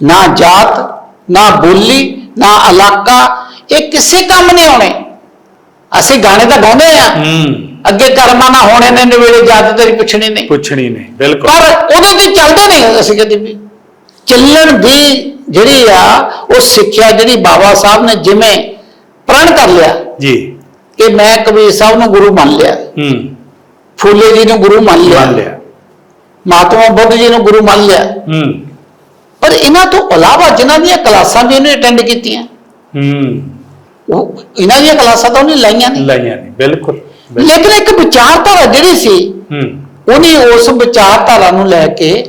ਨਾ ਜਾਤ ਨਾ ਬੋਲੀ ਨਾ ਇਲਾਕਾ ਇਹ ਕਿਸੇ ਕੰਮ ਨਹੀਂ ਆਉਣੇ। ਅਸੀਂ ਗਾਣੇ ਤਾਂ ਗਾਉਂਦੇ ਆ। ਅੱਗੇ ਕਰਮਾਂ ਨਾ ਹੋਣੇ ਨੇ ਨਵੇੜੇ ਜਾਤ ਤੇਰੀ ਪੁੱਛਣੀ ਨਹੀਂ। ਪੁੱਛਣੀ ਨਹੀਂ ਬਿਲਕੁਲ। ਪਰ ਉਹਦੇ ਤੇ ਚੱਲਦੇ ਨਹੀਂ ਅਸੀਂ ਕਦੇ ਵੀ। ਚੱਲਣ ਦੀ ਜਿਹੜੀ ਆ ਉਹ ਸਿੱਖਿਆ ਜਿਹੜੀ ਬਾਬਾ ਸਾਹਿਬ ਨੇ ਜਿਵੇਂ ਪ੍ਰਣ ਕਰ ਲਿਆ ਜੀ। ਕਿ ਮੈਂ ਕਬੀਰ ਸਾਹਿਬ ਨੂੰ ਗੁਰੂ ਮੰਨ ਲਿਆ। ਹੂੰ। ਫੂਲੇ ਜੀ ਨੂੰ ਗੁਰੂ ਮੰਨ ਲਿਆ। ਮੰਨ ਲਿਆ। ਮਹਾਤਮਾ ਬੁੱਧ ਜੀ ਨੂੰ ਗੁਰੂ ਮੰਨ ਲਿਆ। ਹੂੰ। ਪਰ ਇਹਨਾਂ ਤੋਂ ਇਲਾਵਾ ਜਿਨ੍ਹਾਂ ਦੀਆਂ ਕਲਾਸਾਂ ਵੀ ਉਹਨੇ ਅਟੈਂਡ ਕੀਤੀਆਂ। ਹੂੰ। ਉਹ ਇਹਨਾਂ ਦੀਆਂ ਕਲਾਸਾਂ ਤਾਂ ਉਹਨੇ ਲਾਈਆਂ ਨਹੀਂ ਲਾਈਆਂ ਨਹੀਂ ਬਿਲਕੁਲ ਬਿਲਕੁਲ। ਲੇਕਿਨ ਇੱਕ ਵਿਚਾਰਧਾਰਾ ਜਿਹੜੀ ਸੀ ਹੂੰ। ਉਹਨੇ ਉਸ ਵਿਚਾਰਧਾਰਾ ਨੂੰ ਲੈ ਕੇ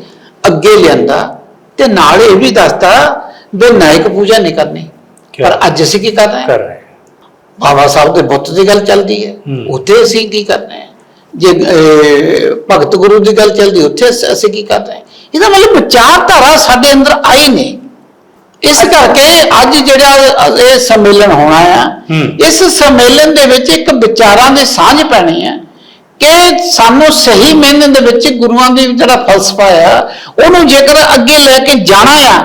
ਅੱਗੇ ਲਿਆਂਦਾ। ਤੇ ਨਾਲ ਇਹ ਵੀ ਦੱਸਤਾ ਵੀ ਨਾਇਕ ਪੂਜਾ ਨਹੀਂ ਕਰਨੀ? ਪਰ ਅੱਜ ਅਸੀਂ ਕੀ ਕਰ ਰਹੇ ਹਾਂ? ਕਰ ਰਹੇ ਬਾਬਾ ਸਾਹਿਬ ਦੇ ਬੁੱਤ ਦੀ ਗੱਲ ਚੱਲਦੀ ਹੈ। ਉੱਥੇ ਅਸੀਂ ਕੀ ਕਰ ਰਹੇ ਹਾਂ? ਜੇ ਭਗਤ ਗੁਰੂ ਦੀ ਗੱਲ ਚੱਲਦੀ ਉੱਥੇ ਅਸ- ਕੀ ਕਰ ਰਹੇ ਹਾਂ? ਇਹਦਾ ਮਤਲਬ ਵਿਚਾਰਧਾਰਾ ਸਾਡੇ ਅੰਦਰ ਆਈ ਨਹੀਂ। ਇਸ ਕਰਕੇ ਅੱਜ ਜਿਹੜਾ ਇਹ ਸੰਮੇਲਨ ਹੋਣਾ ਆ ਹੂੰ। ਇਸ ਸੰਮੇਲਨ ਦੇ ਵਿੱਚ ਇੱਕ ਵਿਚਾਰਾਂ ਦੀ ਸਾਂਝ ਪੈਣੀ ਹੈ। ਕਿ ਸਾਨੂੰ ਸਹੀ ਮਾਇਨੇ ਦੇ ਵਿੱਚ ਗੁਰੂਆਂ ਦੀ ਜਿਹੜਾ ਫਲਸਫਾ ਆ ਉਹਨੂੰ ਜੇਕਰ ਅੱਗੇ ਲੈ ਕੇ ਜਾਣਾ ਆ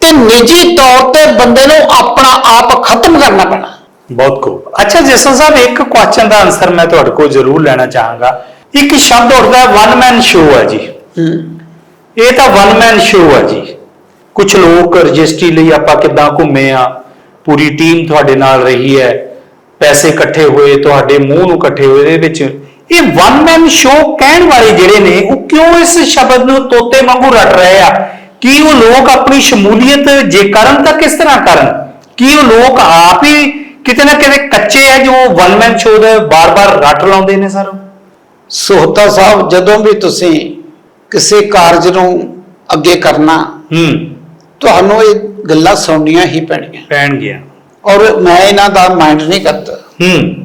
ਤੇ ਨਿੱਜੀ ਤੌਰ ਤੇ ਬੰਦੇ ਨੂੰ ਆਪਣਾ ਆਪ ਖਤਮ ਕਰਨਾ ਪੈਣਾ। ਬਹੁਤ ਖੂਬ। ਅੱਛਾ ਜਸਨ ਸਾਹਿਬ ਇੱਕ ਕੁਐਸਚਨ ਦਾ ਆਨਸਰ ਮੈਂ ਤੁਹਾਡੇ ਕੋਲ ਜ਼ਰੂਰ ਲੈਣਾ ਚਾਹਾਂਗਾ। ਇੱਕ ਸ਼ਬਦ ਉੱਠਦਾ ਵਨ ਮੈਨ ਸ਼ੋਅ ਹੈ ਜੀ। ਇਹ ਤਾਂ ਵਨ ਮੈਨ ਸ਼ੋਅ ਹੈ ਜੀ। ਕੁਝ ਲੋਕ ਰਜਿਸਟਰੀ ਲਈ ਆਪਾਂ ਕਿੱਦਾਂ ਘੁੰਮੇ ਆ ਪੂਰੀ ਟੀਮ ਤੁਹਾਡੇ ਨਾਲ ਰਹੀ ਹੈ ਪੈਸੇ ਇਕੱਠੇ ਹੋਏ ਤੁਹਾਡੇ ਮੂੰਹ ਨੂੰ ਇਕੱਠੇ ਹੋਏ ਇਹਦੇ ਵਿੱਚ ਇਹ ਵਨ ਮੈਨ ਸ਼ੋਅ ਕਹਿਣ ਵਾਲੇ ਜਿਹੜੇ ਨੇ ਉਹ ਕਿਉਂ ਇਸ ਸ਼ਬਦ ਨੂੰ ਤੋਤੇ ਵਾਂਗੂ ਰੱਟ ਰਹੇ ਆ? ਕੀ ਉਹ ਲੋਕ ਆਪਣੀ ਸ਼ਮੂਲੀਅਤ ਜੇ ਕਰਨ ਤਾਂ ਕਿਸ ਤਰ੍ਹਾਂ ਕਰਨ? ਕੀ ਉਹ ਲੋਕ ਆਪ ਹੀ ਕਿਤੇ ਨਾ ਕਿਤੇ ਕੱਚੇ ਆ ਜੋ ਵਨ ਮੈਨ ਸ਼ੋਅ ਦੇ ਬਾਰ-ਬਾਰ ਰੱਟ ਲਾਉਂਦੇ ਨੇ ਸਰ? ਸੋਹਤਾ ਸਾਹਿਬ ਜਦੋਂ ਵੀ ਤੁਸੀਂ ਕਿਸੇ ਕਾਰਜ ਨੂੰ ਅੱਗੇ ਕਰਨਾ ਹੂੰ। ਤੁਹਾਨੂੰ ਇਹ ਗੱਲਾਂ ਸੁਣਨੀਆਂ ਹੀ ਪੈਣੀਆਂ ਪੈਣ ਗਿਆ ਔਰ ਮੈਂ ਇਹਨਾਂ ਦਾ ਮਾਈਂਡ ਨਹੀਂ ਕਰਦਾ। ਹੂੰ।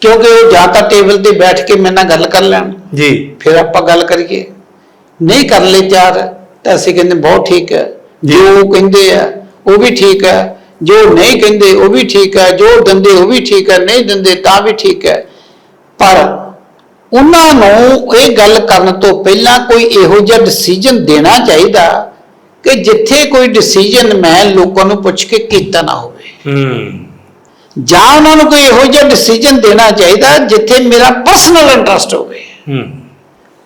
ਕਿਉਂਕਿ ਉਹ ਜਾਂ ਤਾਂ ਟੇਬਲ ਤੇ ਬੈਠ ਕੇ ਮੇਰੇ ਨਾਲ ਗੱਲ ਕਰ ਲੈਣ। ਜੀ। ਫਿਰ ਆਪਾਂ ਗੱਲ ਕਰੀਏ। ਨਹੀਂ ਕਰਨ ਲਈ ਤਿਆਰ ਤਾਂ ਅਸੀਂ ਕਹਿੰਦੇ ਬਹੁਤ ਠੀਕ ਹੈ। ਜੀ। ਜੋ ਉਹ ਕਹਿੰਦੇ ਆ ਉਹ ਵੀ ਠੀਕ ਹੈ। ਜੋ ਨਹੀਂ ਕਹਿੰਦੇ ਉਹ ਵੀ ਠੀਕ ਹੈ। ਜੋ ਦਿੰਦੇ ਉਹ ਵੀ ਠੀਕ ਹੈ। ਨਹੀਂ ਦਿੰਦੇ ਤਾਂ ਵੀ ਠੀਕ ਹੈ। ਪਰ ਉਹਨਾਂ ਨੂੰ ਇਹ ਗੱਲ ਕਰਨ ਤੋਂ ਪਹਿਲਾਂ ਕੋਈ ਇਹੋ ਜਿਹਾ ਡਿਸੀਜਨ ਦੇਣਾ ਚਾਹੀਦਾ ਕਿ ਜਿੱਥੇ ਕੋਈ ਡਿਸੀਜਨ ਮੈਂ ਲੋਕਾਂ ਨੂੰ ਪੁੱਛ ਕੇ ਕੀਤਾ ਨਾ ਹੋਵੇ। ਹੂੰ। ਜਾਂ ਉਹਨਾਂ ਨੂੰ ਕੋਈ ਇਹੋ ਜਿਹਾ ਡਿਸੀਜਨ ਦੇਣਾ ਚਾਹੀਦਾ ਜਿੱਥੇ ਮੇਰਾ ਪਰਸਨਲ ਇੰਟਰਸਟ ਹੋਵੇ।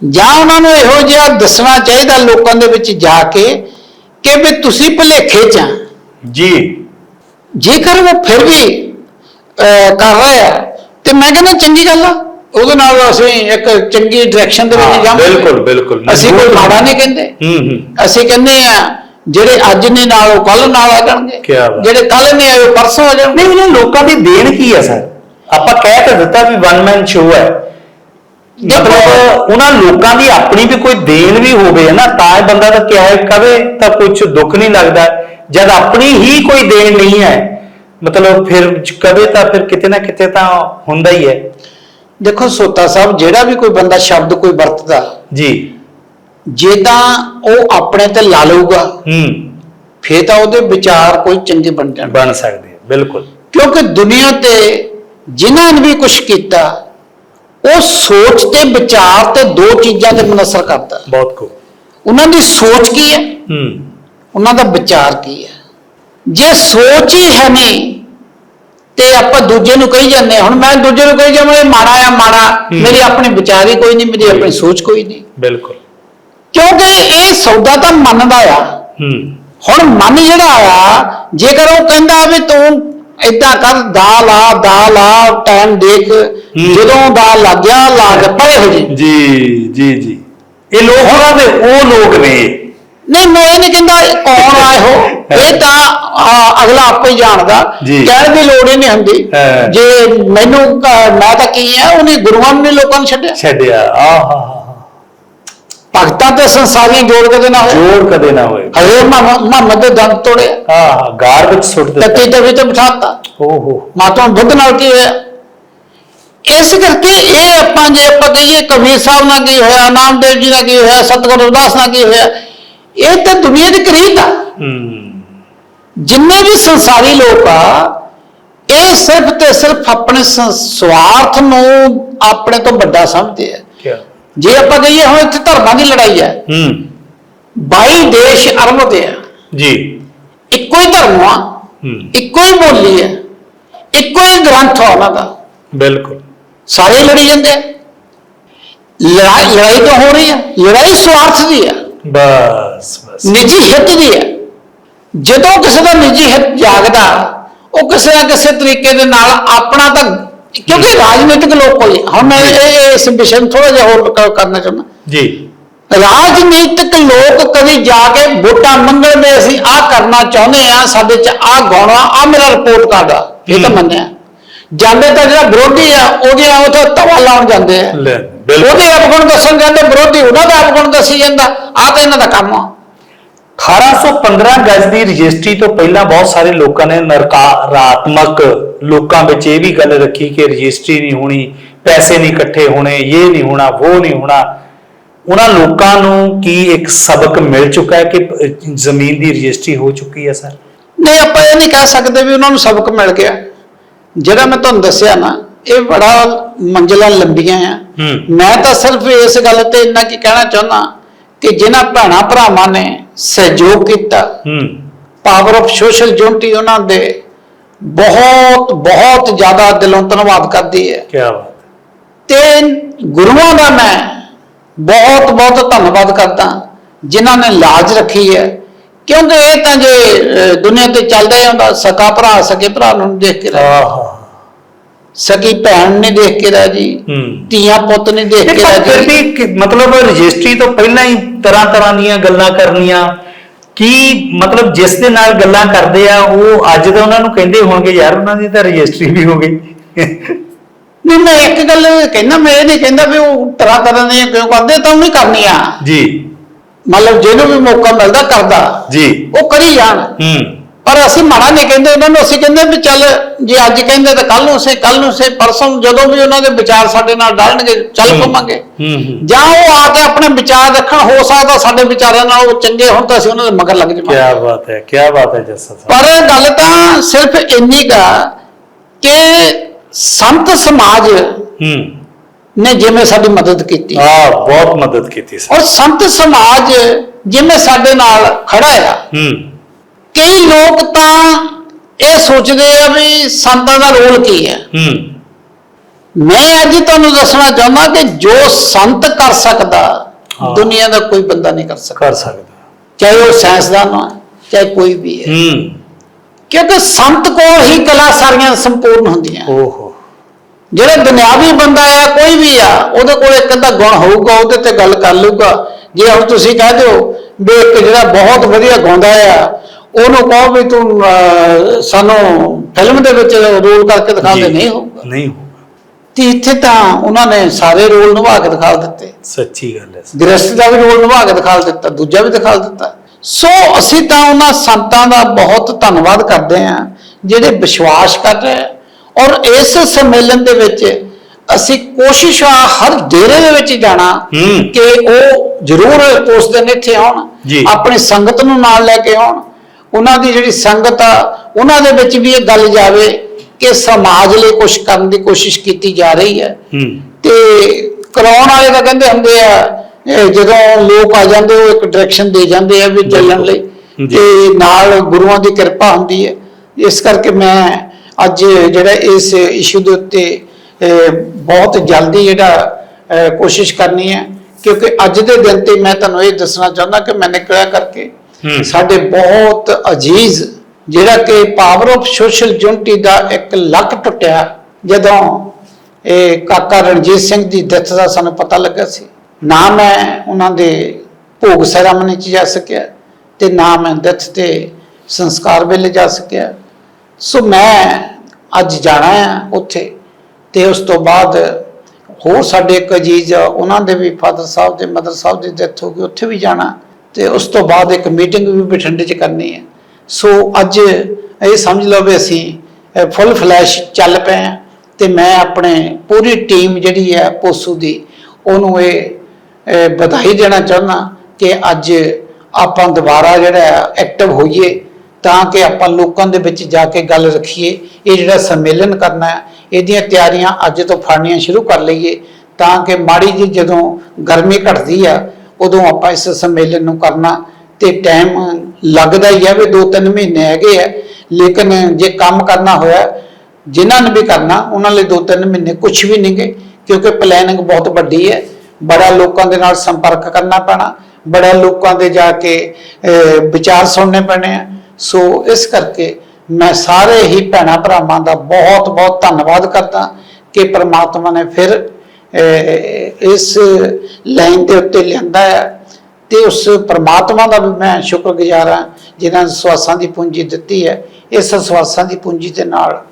ਜਾਂ ਉਹਨਾਂ ਨੂੰ ਇਹੋ ਜਿਹਾ ਦੱਸਣਾ ਚਾਹੀਦਾ ਲੋਕਾਂ ਦੇ ਵਿੱਚ ਜਾ ਕੇ ਕਿ ਵੀ ਤੁਸੀਂ ਭੁਲੇਖੇ ਚ ਆ। ਜੀ। ਜੇਕਰ ਉਹ ਫਿਰ ਵੀ ਕਰ ਰਹੇ ਤੇ ਮੈਂ ਕਹਿੰਦਾ ਚੰਗੀ ਗੱਲ ਆ। ਉਹਦੇ ਨਾਲ ਅਸੀਂ ਇੱਕ ਚੰਗੀ ਡਾਇਰੈਕਸ਼ਨ ਦੇ ਵਿੱਚ ਜਾਵਾਂਗੇ। ਬਿਲਕੁਲ, ਬਿਲਕੁਲ। ਅਸੀਂ ਕੋਈ ਮਾੜਾ ਨਹੀਂ ਕਹਿੰਦੇ। ਹੂੰ ਹੂੰ। ਅਸੀਂ ਕਹਿੰਦੇ ਆ ਜਿਹੜੇ ਅੱਜ ਨੇ ਨਾਲ ਉਹ ਕੱਲ ਨਾਲ ਆ ਜਾਣਗੇ। ਜਿਹੜੇ ਕੱਲ ਨਹੀਂ ਆਏ ਉਹ ਪਰਸੋਂ ਆ ਜਾਣਗੇ। ਨਹੀਂ ਇਹਨਾਂ ਲੋਕਾਂ ਦੀ ਦੇਣ ਕੀ ਹੈ ਸਰ? ਆਪਾਂ ਕਹਿ ਤਾਂ ਦਿੱਤਾ ਵੀ ਵਨ ਮੈਨ ਸ਼ੋਅ ਹੈ। ਮਤਲਬ ਉਹਨਾਂ ਲੋਕਾਂ ਦੀ ਆਪਣੀ ਵੀ ਕੋਈ ਦੇਣ ਵੀ ਹੋਵੇ ਨਾ ਤਾਂ ਇਹ ਬੰਦਾ ਤਾਂ ਕਿਹਾ ਕਵੇ ਤਾਂ ਕੁਝ ਦੁੱਖ ਨਹੀਂ ਲੱਗਦਾ। ਜਦ ਆਪਣੀ ਹੀ ਕੋਈ ਦੇਣ ਨਹੀਂ ਹੈ ਮਤਲਬ ਫਿਰ ਕਵੇ ਤਾਂ ਫਿਰ ਕਿਤੇ ਨਾ ਕਿਤੇ ਤਾਂ ਹੁੰਦਾ ਹੀ ਹੈ। ਦੇਖੋ ਸੋਤਾ ਸਾਹਿਬ ਜਿਹੜਾ ਵੀ ਕੋਈ ਬੰਦਾ ਸ਼ਬਦ ਕੋਈ ਵਰਤਦਾ ਜੀ। ਜੇ ਤਾਂ ਉਹ ਆਪਣੇ ਤੇ ਲਾ ਲਊਗਾ ਹੂੰ। ਫੇਰ ਤਾਂ ਉਹਦੇ ਵਿਚਾਰ ਕੋਈ ਚੰਗੇ ਬਣ ਜਾਣ। ਬਣ ਸਕਦੇ ਆ ਬਿਲਕੁਲ। ਕਿਉਂਕਿ ਦੁਨੀਆ ਤੇ ਜਿਨ੍ਹਾਂ ਨੇ ਵੀ ਕੁਝ ਕੀਤਾ ਉਹ ਸੋਚ ਤੇ ਵਿਚਾਰ ਤੇ ਦੋ ਚੀਜ਼ਾਂ ਤੇ ਮਨਸਰ ਕਰਦਾ। ਬਹੁਤ ਕੋ ਉਹਨਾਂ ਦੀ ਸੋਚ ਕੀ ਹੈ? ਹੂੰ। ਉਹਨਾਂ ਦਾ ਵਿਚਾਰ ਕੀ ਹੈ? ਜੇ ਸੋਚ ਹੀ ਹੈ ਨਹੀਂ ਤੇ ਆਪਾਂ ਦੂਜੇ ਨੂੰ ਕਹੀ ਜਾਂਦੇ ਹਾਂ। ਹੁਣ ਮੈਂ ਦੂਜੇ ਨੂੰ ਕਹੀ ਜਾਵਾਂ ਇਹ ਮਾੜਾ ਆ ਮਾੜਾ। ਹੂੰ। ਮੇਰੀ ਆਪਣੀ ਵਿਚਾਰ ਹੀ ਕੋਈ ਨਹੀਂ ਮੇਰੀ ਆਪਣੀ ਸੋਚ ਕੋਈ ਨਹੀਂ। ਬਿਲਕੁਲ। ਕਿਉਂਕਿ ਇਹ ਸੌਦਾ ਤਾਂ ਮਨ ਦਾ ਆ। ਹੂੰ। ਹੁਣ ਮਨ ਜਿਹੜਾ ਆ ਜੇਕਰ ਉਹ ਕਹਿੰਦਾ ਵੀ ਤੂੰ ਏਦਾਂ ਕਰ ਦਾ ਲਾ ਦਾ ਲਾ ਟਾਈਮ ਦੇਖ ਜਦੋਂ ਦਾ ਲੱਗ ਗਿਆ ਲਾ ਕੇ ਪਰੇ ਹੋ ਜੀ ਜੀ ਜੀ। ਜੀ ਇਹ ਲੋਕ ਉਹਨਾਂ ਦੇ ਉਹ ਲੋਕ ਨੇ। ਨਹੀਂ ਮੈਂ ਨਹੀਂ ਕਹਿੰਦਾ ਕੌਣ ਆਏ ਹੋ। ਇਹ ਤਾਂ ਆ, ਅਗਲਾ ਆਪੇ ਹੀ ਜਾਣਦਾ। ਕਹਿਣ ਦੀ ਲੋੜ ਹੀ ਨਹੀਂ ਹੁੰਦੀ। ਜੇ ਮੈਨੂੰ ਮੈਂ ਤਾਂ ਕੀ ਆ ਉਹਨੇ ਗੁਰੂਆਂ ਨੇ ਲੋਕਾਂ ਨੂੰ ਛੱਡਿਆ। ਛੱਡਿਆ। ਆਹ। ਭਗਤਾਂ ਤੇ ਸੰਸਾਰੀਆਂ ਜੋੜ ਕੇ ਦੇ ਨਾ ਹੋਏ। ਜੋੜ ਕਦੇ ਨਾ ਹੋਏ। ਹਜ਼ੂਰ ਮੁਹੰਮਦ ਦੇ ਦੰਦ ਤੋੜਿਆ ਆਹ ਗਾਰ ਵਿੱਚ ਸੁੱਟ ਦਿੱਤਾ। ਤੱਤੀ ਤੇ ਵਿੱਚ ਬਿਠਾਤਾ। ਓਹੋ ਮਾਤਾ ਬੁੱਧ ਨਾਲ ਕੀ ਹੋਇਆ? ਇਸ ਕਰਕੇ ਇਹ ਆਪਾਂ ਜੇ ਆਪਾਂ ਕਹੀਏ ਕਬੀਰ ਸਾਹਿਬ ਨਾਲ ਕੀ ਹੋਇਆ ਨਾਮਦੇਵ ਜੀ ਨਾਲ ਕੀ ਹੋਇਆ ਸਤਿਗੁਰੂ ਰਵਿਦਾਸ ਨਾਲ ਕੀ ਹੋਇਆ ਇਹ ਤਾਂ ਦੁਨੀਆ ਦੀ ਕਰੀਬ ਆ। ਹੂੰ। ਜਿੰਨੇ ਵੀ ਸੰਸਾਰੀ ਲੋਕ ਆ ਇਹ ਸਿਰਫ ਤੇ ਸਿਰਫ ਆਪਣੇ ਸਵਾਰਥ ਨੂੰ ਆਪਣੇ ਤੋਂ ਵੱਡਾ ਸਮਝਦੇ ਆ। ਜੇ ਆਪਾਂ ਕਹੀਏ ਹੁਣ ਇੱਥੇ ਧਰਮਾਂ ਦੀ ਲੜਾਈ ਹੈ ਹੂੰ। 22 ਦੇਸ਼ ਅਰਬ ਦੇ ਆ। ਜੀ। ਇੱਕੋ ਹੀ ਧਰਮ ਆ ਇੱਕੋ ਹੀ ਬੋਲੀ ਹੈ ਇੱਕੋ ਹੀ ਗ੍ਰੰਥ ਆ ਉਹਨਾਂ ਦਾ। ਬਿਲਕੁਲ। ਸਾਰੇ ਲੜੀ ਜਾਂਦੇ ਆ। ਲੜਾਈ ਲੜਾਈ ਤਾਂ ਹੋ ਰਹੀ ਹੈ ਲੜਾਈ ਸਵਾਰਥ ਦੀ ਹੈ ਬਸ ਬਸ। ਨਿੱਜੀ ਹਿੱਤ ਦੀ ਹੈ ਜਦੋਂ ਕਿਸੇ ਦਾ ਨਿੱਜੀ ਹਿੱਤ ਜਾਗਦਾ ਉਹ ਕਿਸੇ ਨਾ ਕਿਸੇ ਤਰੀਕੇ ਦੇ ਨਾਲ ਆਪਣਾ ਤਾਂ ਕਿਉਂਕਿ ਰਾਜਨੀਤਿਕ ਲੋਕ ਕੋਈ ਹੁਣ ਮੈਂ ਇਹ ਇਸ ਵਿਸ਼ੇ ਨੂੰ ਥੋੜਾ ਜਿਹਾ ਹੋਰ ਕਰਨਾ ਚਾਹੁੰਦਾ। ਜੀ। ਰਾਜਨੀਤਿਕ ਲੋਕ ਕਦੀ ਜਾ ਕੇ ਵੋਟਾਂ ਮੰਗਣ ਦੇ ਅਸੀਂ ਆਹ ਕਰਨਾ ਚਾਹੁੰਦੇ ਆ ਸਾਡੇ ਚ ਆਹ ਆ ਆਹ ਮੇਰਾ ਰਿਪੋਰਟ ਕਾਰਡ ਆ। ਇਹ ਤਾਂ। ਮੰਨਿਆ। ਜਾਂਦੇ ਤਾਂ ਜਿਹੜਾ ਵਿਰੋਧੀ ਆ ਉਹਦੀਆਂ ਉਹ ਤਾਂ ਤਵਾ ਲਾਉਣ ਜਾਂਦੇ ਆ। ਲੈ ਬਿਲਕੁਲ। ਉਹਦੇ ਅਪਗੁਣ ਦੱਸਣ ਜਾਂਦੇ ਵਿਰੋਧੀ ਉਹਨਾਂ ਦਾ ਅਪਗੁਣ ਦੱਸੀ ਜਾਂਦਾ। ਆਹ ਤਾਂ ਇਹਨਾਂ ਦਾ ਕੰਮ ਆ। 1815 ਗਜ਼ ਦੀ ਰਜਿਸਟਰੀ ਤੋਂ ਪਹਿਲਾਂ ਬਹੁਤ ਸਾਰੇ ਲੋਕਾਂ ਨੇ ਨਕਾਰਾਤਮਕ ਲੋਕਾਂ ਵਿੱਚ ਇਹ ਵੀ ਗੱਲ ਰੱਖੀ ਕਿ ਰਜਿਸਟਰੀ ਨਹੀਂ ਹੋਣੀ ਪੈਸੇ ਨਹੀਂ ਇਕੱਠੇ ਹੋਣੇ ਇਹ ਨਹੀਂ ਹੋਣਾ ਉਹ ਨਹੀਂ ਹੋਣਾ। ਉਹਨਾਂ ਲੋਕਾਂ ਨੂੰ ਕੀ ਇੱਕ ਸਬਕ ਮਿਲ ਚੁੱਕਾ ਹੈ ਕਿ ਜ਼ਮੀਨ ਦੀ ਰਜਿਸਟਰੀ ਹੋ ਚੁੱਕੀ ਹੈ ਸਰ? ਨਹੀਂ ਆਪਾਂ ਇਹ ਨਹੀਂ ਕਹਿ ਸਕਦੇ ਵੀ ਉਹਨਾਂ ਨੂੰ ਸਬਕ ਮਿਲ ਗਿਆ। ਜਿਹੜਾ ਮੈਂ ਤੁਹਾਨੂੰ ਦੱਸਿਆ ਨਾ ਇਹ ਬੜਾ ਮੰਜ਼ਲਾਂ ਲੰਬੀਆਂ ਆ। ਮੈਂ ਤਾਂ ਸਿਰਫ ਇਸ ਗੱਲ ਤੇ ਇੰਨਾ ਕੀ ਕਹਿਣਾ ਚਾਹੁੰਦਾ ਕਿ ਜਿਨ੍ਹਾਂ ਭੈਣਾ ਭਰਾਵਾਂ ਨੇ ਸਹਿਯੋਗ ਕੀਤਾ ਹੂੰ। ਪਾਵਰ ਆਫ ਸੋਸ਼ਲ ਯੂਨਿਟੀ ਉਹਨਾਂ ਦੇ ਬਹੁਤ ਬਹੁਤ ਜ਼ਿਆਦਾ ਦਿਲੋਂ ਧੰਨਵਾਦ ਕਰਦੀ ਹੈ। ਕੀ ਬਾਤ ਤੇ ਗੁਰੂਆਂ ਦਾ ਮੈਂ ਬਹੁਤ ਬਹੁਤ ਧੰਨਵਾਦ ਕਰਦਾ ਜਿਨ੍ਹਾਂ ਨੇ ਲਾਜ ਰੱਖੀ ਹੈ। ਕਿਉਂਕਿ ਇਹ ਤਾਂ ਜੇ ਦੁਨੀਆ ਤੇ ਚੱਲਦਾ ਹੀ ਹੁੰਦਾ ਸਕਾ ਭਰਾ ਸਕੇ ਭਰਾ ਨੂੰ ਦੇਖ ਕੇ ਆਹ। ਸਕੀ ਭੈਣ ਨੇ ਦੇਖ ਕੇ ਰਾਜੀ ਧੀਆਂ ਪੁੱਤ ਨੇ ਦੇਖ ਕੇ ਪਰ ਫਿਰ ਰਾਜੀ ਵੀ ਕਿ- ਮਤਲਬ ਰਜਿਸਟਰੀ ਤੋਂ ਪਹਿਲਾਂ ਹੀ ਤਰ੍ਹਾਂ ਤਰ੍ਹਾਂ ਦੀਆਂ ਗੱਲਾਂ ਕਰਨੀਆਂ ਕੀ ਮਤਲਬ ਜਿਸ ਦੇ ਨਾਲ ਗੱਲਾਂ ਕਰਦੇ ਆ ਉਹ ਅੱਜ ਤਾਂ ਉਹਨਾਂ ਨੂੰ ਕਹਿੰਦੇ ਹੋਣਗੇ ਯਾਰ ਉਹਨਾਂ ਦੀ ਤਾਂ ਰਜਿਸਟਰੀ ਵੀ ਹੋ ਗਈ। ਨਹੀਂ ਮੈਂ ਇੱਕ ਗੱਲ ਕਹਿੰਦਾ ਮੈਂ ਇਹ ਨਹੀਂ ਕਹਿੰਦਾ ਵੀ ਉਹ ਤਰ੍ਹਾਂ ਤਰ੍ਹਾਂ ਦੀਆਂ ਕਿਉਂ ਕਰਦੇ ਤਾਂ ਉਹ ਨਹੀਂ ਕਰਨੀਆਂ। ਜੀ। ਮਤਲਬ ਜਿਹਨੂੰ ਵੀ ਮੌਕਾ ਮਿਲਦਾ ਕਰਦਾ। ਜੀ। ਉਹ ਕਰੀ ਜਾਣ। ਹੂੰ। ਪਰ ਅਸੀਂ ਮਾੜਾ ਨਹੀਂ ਕਹਿੰਦੇ ਉਹਨਾਂ ਨੂੰ ਅਸੀਂ ਕਹਿੰਦੇ ਵੀ ਚੱਲ ਜੇ ਅੱਜ ਕਹਿੰਦੇ ਤਾਂ ਕੱਲ ਨੂੰ ਸੇ ਕੱਲ ਨੂੰ ਸੇ ਪਰਸੋਂ ਜਦੋਂ ਵੀ ਉਹਨਾਂ ਦੇ ਵਿਚਾਰ ਸਾਡੇ ਨਾਲ ਡਾਲਣਗੇ ਚੱਲ। ਪਵਾਂਗੇ ਜਾਂ ਉਹ ਆ ਕੇ ਆਪਣੇ ਵਿਚਾਰ ਰੱਖਣ ਹੋ ਸਕਦਾ ਸਾਡੇ ਵਿਚਾਰਾਂ ਨਾਲ ਉਹ ਚੰਗੇ ਹੋਣ ਤਾਂ ਅਸੀਂ ਉਹਨਾਂ ਦੇ ਮਗਰ ਲੱਗ ਕੀ ਜਾਵਾਂਗੇ ਬਾਤ ਹੈ ਕੀ ਬਾਤ ਹੈ ਜੱਸਾ ਸਾਹਿਬ ਪਰ ਗੱਲ ਤਾਂ ਸਿਰਫ ਇੰਨੀ ਕਾ ਕਿ ਸੰਤ ਸਮਾਜ ਹੂੰ। ਨੇ ਜਿਵੇਂ ਸਾਡੀ ਮਦਦ ਕੀਤੀ। ਆ ਬਹੁਤ ਮਦਦ ਕੀਤੀ ਸਰ। ਔਰ ਸੰਤ ਸਮਾਜ ਜਿਵੇਂ ਸਾਡੇ ਨਾਲ ਖੜਾ ਆ। ਹੂੰ। ਕਈ ਲੋਕ ਤਾਂ ਇਹ ਸੋਚਦੇ ਆ ਵੀ ਸੰਤਾਂ ਦਾ ਰੋਲ ਕੀ ਹੈ? ਹੂੰ। ਮੈਂ ਅੱਜ ਤੁਹਾਨੂੰ ਦੱਸਣਾ ਚਾਹੁੰਦਾ ਕਿ ਜੋ ਸੰਤ ਕਰ ਸਕਦਾ ਹਾਂ। ਦੁਨੀਆ ਦਾ ਕੋਈ ਬੰਦਾ ਨਹੀਂ ਕਰ ਸਕਦਾ। ਕਰ ਸਕਦਾ। ਚਾਹੇ ਉਹ ਸਾਇੰਸਦਾਨ ਹੈ ਚਾਹੇ ਕੋਈ ਵੀ ਹੈ। ਹੂੰ। ਕਿਉਂਕਿ ਸੰਤ ਕੋਲ ਹੀ ਕਲਾ ਸਾਰੀਆਂ ਸੰਪੂਰਨ ਹੁੰਦੀਆਂ। ਓਹੋ। ਜਿਹੜਾ ਦੁਨਿਆਵੀ ਬੰਦਾ ਆ ਕੋਈ ਵੀ ਆ ਉਹਦੇ ਕੋਲ ਇੱਕ ਅੱਧਾ ਗੁਣ ਹੋਊਗਾ ਉਹਦੇ ਤੇ ਗੱਲ ਕਰ ਲਊਗਾ। ਜੇ ਹੁਣ ਤੁਸੀਂ ਕਹਿ ਦਿਓ ਵੀ ਇੱਕ ਜਿਹੜਾ ਬਹੁਤ ਵਧੀਆ ਗਾਉਂਦਾ ਆ ਉਹਨੂੰ ਕਹੋ ਵੀ ਤੂੰ ਅਹ, ਸਾਨੂੰ ਫਿਲਮ ਦੇ ਵਿੱਚ ਰੋਲ ਕਰਕੇ ਦਿਖਾ ਦੇ ਜੀ। ਨਹੀਂ ਹੋਊਗਾ ਨਹੀਂ ਹੋਊਗਾ ਤੇ ਇੱਥੇ ਤਾਂ ਉਹਨਾਂ ਨੇ ਸਾਰੇ ਰੋਲ ਨਿਭਾ ਕੇ ਦਿਖਾ ਦਿੱਤੇ ਸੱਚੀ ਗੱਲ ਹੈ ਗ੍ਰਸਤ ਦਾ ਵੀ ਰੋਲ ਨਿਭਾ ਕੇ ਦਿਖਾ ਦਿੱਤਾ ਦੂਜਾ ਵੀ ਦਿਖਾ ਦਿੱਤਾ ਸੋ ਅਸੀਂ ਤਾਂ ਉਹਨਾਂ ਸੰਤਾਂ ਦਾ ਬਹੁਤ ਧੰਨਵਾਦ ਕਰਦੇ ਹਾਂ ਜਿਹੜੇ ਵਿਸ਼ਵਾਸ ਕਰ ਰਹੇ ਆ। ਔਰ ਇਸ ਸੰਮੇਲਨ ਦੇ ਵਿੱਚ ਅਸੀਂ ਕੋਸ਼ਿਸ਼ ਆ ਹਰ ਡੇਰੇ ਦੇ ਵਿੱਚ ਜਾਣਾ ਹੂੰ। ਕਿ ਉਹ ਜ਼ਰੂਰ ਉਸ ਦਿਨ ਇੱਥੇ ਆਉਣ ਜੀ। ਆਪਣੀ ਸੰਗਤ ਨੂੰ ਨਾਲ ਲੈ ਕੇ ਆਉਣ ਉਹਨਾਂ ਦੀ ਜਿਹੜੀ ਸੰਗਤ ਆ ਉਹਨਾਂ ਦੇ ਵਿੱਚ ਵੀ ਇਹ ਗੱਲ ਜਾਵੇ ਕਿ ਸਮਾਜ ਲਈ ਕੁਝ ਕਰਨ ਦੀ ਕੋਸ਼ਿਸ਼ ਕੀਤੀ ਜਾ ਰਹੀ ਹੈ। ਤੇ ਕਰਾਉਣ ਵਾਲੇ ਤਾਂ ਕਹਿੰਦੇ ਹੁੰਦੇ ਆ ਜਦੋਂ ਲੋਕ ਆ ਜਾਂਦੇ ਉਹ ਇੱਕ ਡਾਇਰੈਕਸ਼ਨ ਦੇ ਜਾਂਦੇ ਆ ਵੀ ਚੱਲਣ ਲਈ। ਤੇ ਨਾਲ ਗੁਰੂਆਂ ਦੀ ਕਿਰਪਾ ਹੁੰਦੀ ਹੈ। ਇਸ ਕਰਕੇ ਮੈਂ ਅੱਜ ਜਿਹੜਾ ਇਸ ਇਸ਼ੂ ਦੇ ਉੱਤੇ ਬਹੁਤ ਜਲਦੀ ਜਿਹੜਾ ਕੋਸ਼ਿਸ਼ ਕਰਨੀ ਹੈ। ਕਿਉਂਕਿ ਅੱਜ ਦੇ ਦਿਨ ਤੇ ਮੈਂ ਤੁਹਾਨੂੰ ਇਹ ਦੱਸਣਾ ਚਾਹੁੰਦਾ ਕਿ ਮੈਂ ਨਿਕਲਿਆ ਕਰਕੇ। ਸਾਡੇ ਬਹੁਤ ਅਜੀਜ਼, ਜਿਹੜਾ ਕਿ ਪਾਵਰ ਆਫ ਸੋਸ਼ਲ ਯੂਨਿਟੀ ਦਾ ਇੱਕ ਲੱਕ ਟੁੱਟਿਆ, ਜਦੋਂ ਇਹ ਕਾਕਾ ਰਣਜੀਤ ਸਿੰਘ ਦੀ ਡੈਥ ਦਾ ਸਾਨੂੰ ਪਤਾ ਲੱਗਾ ਸੀ। ਨਾ ਮੈਂ ਉਹਨਾਂ ਦੇ ਭੋਗ ਸੈਰਾਮਨੀ 'ਚ ਜਾ ਸਕਿਆ ਤੇ ਨਾ ਮੈਂ ਡੈਥ ਤੇ ਸੰਸਕਾਰ ਵੇਲੇ ਜਾ ਸਕਿਆ। ਸੋ ਮੈਂ ਅੱਜ ਜਾਣਾ ਆ ਉੱਥੇ ਤੇ ਉਸ ਤੋਂ ਬਾਅਦ ਹੋਰ ਸਾਡੇ ਇੱਕ ਅਜੀਜ਼ ਉਹਨਾਂ ਦੇ ਵੀ ਫਾਦਰ ਸਾਹਿਬ ਦੇ, ਮਦਰ ਸਾਹਿਬ ਦੀ ਡੈਥ ਹੋ ਗਈ, ਉੱਥੇ ਵੀ ਜਾਣਾ। ਤੇ ਉਸ ਤੋਂ ਬਾਅਦ ਇੱਕ ਮੀਟਿੰਗ ਵੀ ਬਠਿੰਡੇ 'ਚ ਕਰਨੀ ਹੈ। ਸੋ ਅੱਜ ਇਹ ਸਮਝ ਲਓ ਵੀ ਅਸੀਂ ਫੁੱਲ ਫਲੈਸ਼ ਚੱਲ ਪਏ ਆ ਤੇ ਮੈਂ ਆਪਣੇ ਪੂਰੀ ਟੀਮ ਜਿਹੜੀ ਹੈ ਪੋਸੂ ਦੀ, ਉਹਨੂੰ ਇਹ ਵਧਾਈ ਦੇਣਾ ਚਾਹੁੰਦਾ ਕਿ ਅੱਜ ਆਪਾਂ ਦੁਬਾਰਾ ਜਿਹੜਾ ਐਕਟਿਵ ਹੋਈਏ ਤਾਂ ਕਿ ਆਪਾਂ ਲੋਕਾਂ ਦੇ ਵਿੱਚ ਜਾ ਕੇ ਗੱਲ ਰੱਖੀਏ, ਇਹ ਜਿਹੜਾ ਸੰਮੇਲਨ ਕਰਨਾ ਇਹਦੀਆਂ ਤਿਆਰੀਆਂ ਅੱਜ ਤੋਂ ਫੜਨੀਆਂ ਸ਼ੁਰੂ ਕਰ ਲਈਏ ਤਾਂ ਕਿ ਮਾੜੀ ਜੀ ਜਦੋਂ ਗਰਮੀ ਘਟਦੀ ਆ ਉਦੋਂ ਆਪਾਂ ਇਸ ਸੰਮੇਲਨ ਨੂੰ ਕਰਨਾ ਤੇ ਟਾਈਮ ਲੱਗਦਾ ਹੀ ਹੈ ਵੀ 2-3 ਮਹੀਨੇ ਹੈਗੇ ਆ। ਲੇਕਿਨ ਜੇ ਕੰਮ ਕਰਨਾ ਹੋਇਆ, ਜਿਨ੍ਹਾਂ ਨੇ ਵੀ ਕਰਨਾ, ਉਹਨਾਂ ਲਈ 2-3 ਮਹੀਨੇ ਕੁਝ ਵੀ ਨਹੀਂਗੇ ਕਿਉਂਕਿ ਪਲੈਨਿੰਗ ਬਹੁਤ ਵੱਡੀ ਹੈ। ਬੜਾ ਲੋਕਾਂ ਦੇ ਨਾਲ ਸੰਪਰਕ ਕਰਨਾ ਪੈਣਾ, ਬੜਾ ਲੋਕਾਂ ਦੇ ਜਾ ਕੇ ਵਿਚਾਰ ਸੁਣਨੇ ਪੈਣੇ ਆ। ਸੋ ਇਸ ਕਰਕੇ ਮੈਂ ਸਾਰੇ ਹੀ ਭੈਣਾਂ ਭਰਾਵਾਂ ਦਾ ਬਹੁਤ ਬਹੁਤ ਧੰਨਵਾਦ ਕਰਦਾ ਕਿ ਪ੍ਰਮਾਤਮਾ ਨੇ ਫਿਰ ਇਸ ਲਾਈਨ ਦੇ ਉੱਤੇ ਲਿਆਂਦਾ ਹੈ ਤੇ ਉਸ ਪ੍ਰਮਾਤਮਾ ਦਾ ਵੀ ਮੈਂ ਸ਼ੁਕਰਗੁਜ਼ਾਰ ਹਾਂ ਜਿਨ੍ਹਾਂ ਸਵਾਸਾਂ ਦੀ ਪੂੰਜੀ ਦਿੱਤੀ ਹੈ। ਇਸ ਸਵਾਸਾਂ ਦੀ ਪੂੰਜੀ ਦੇ ਨਾਲ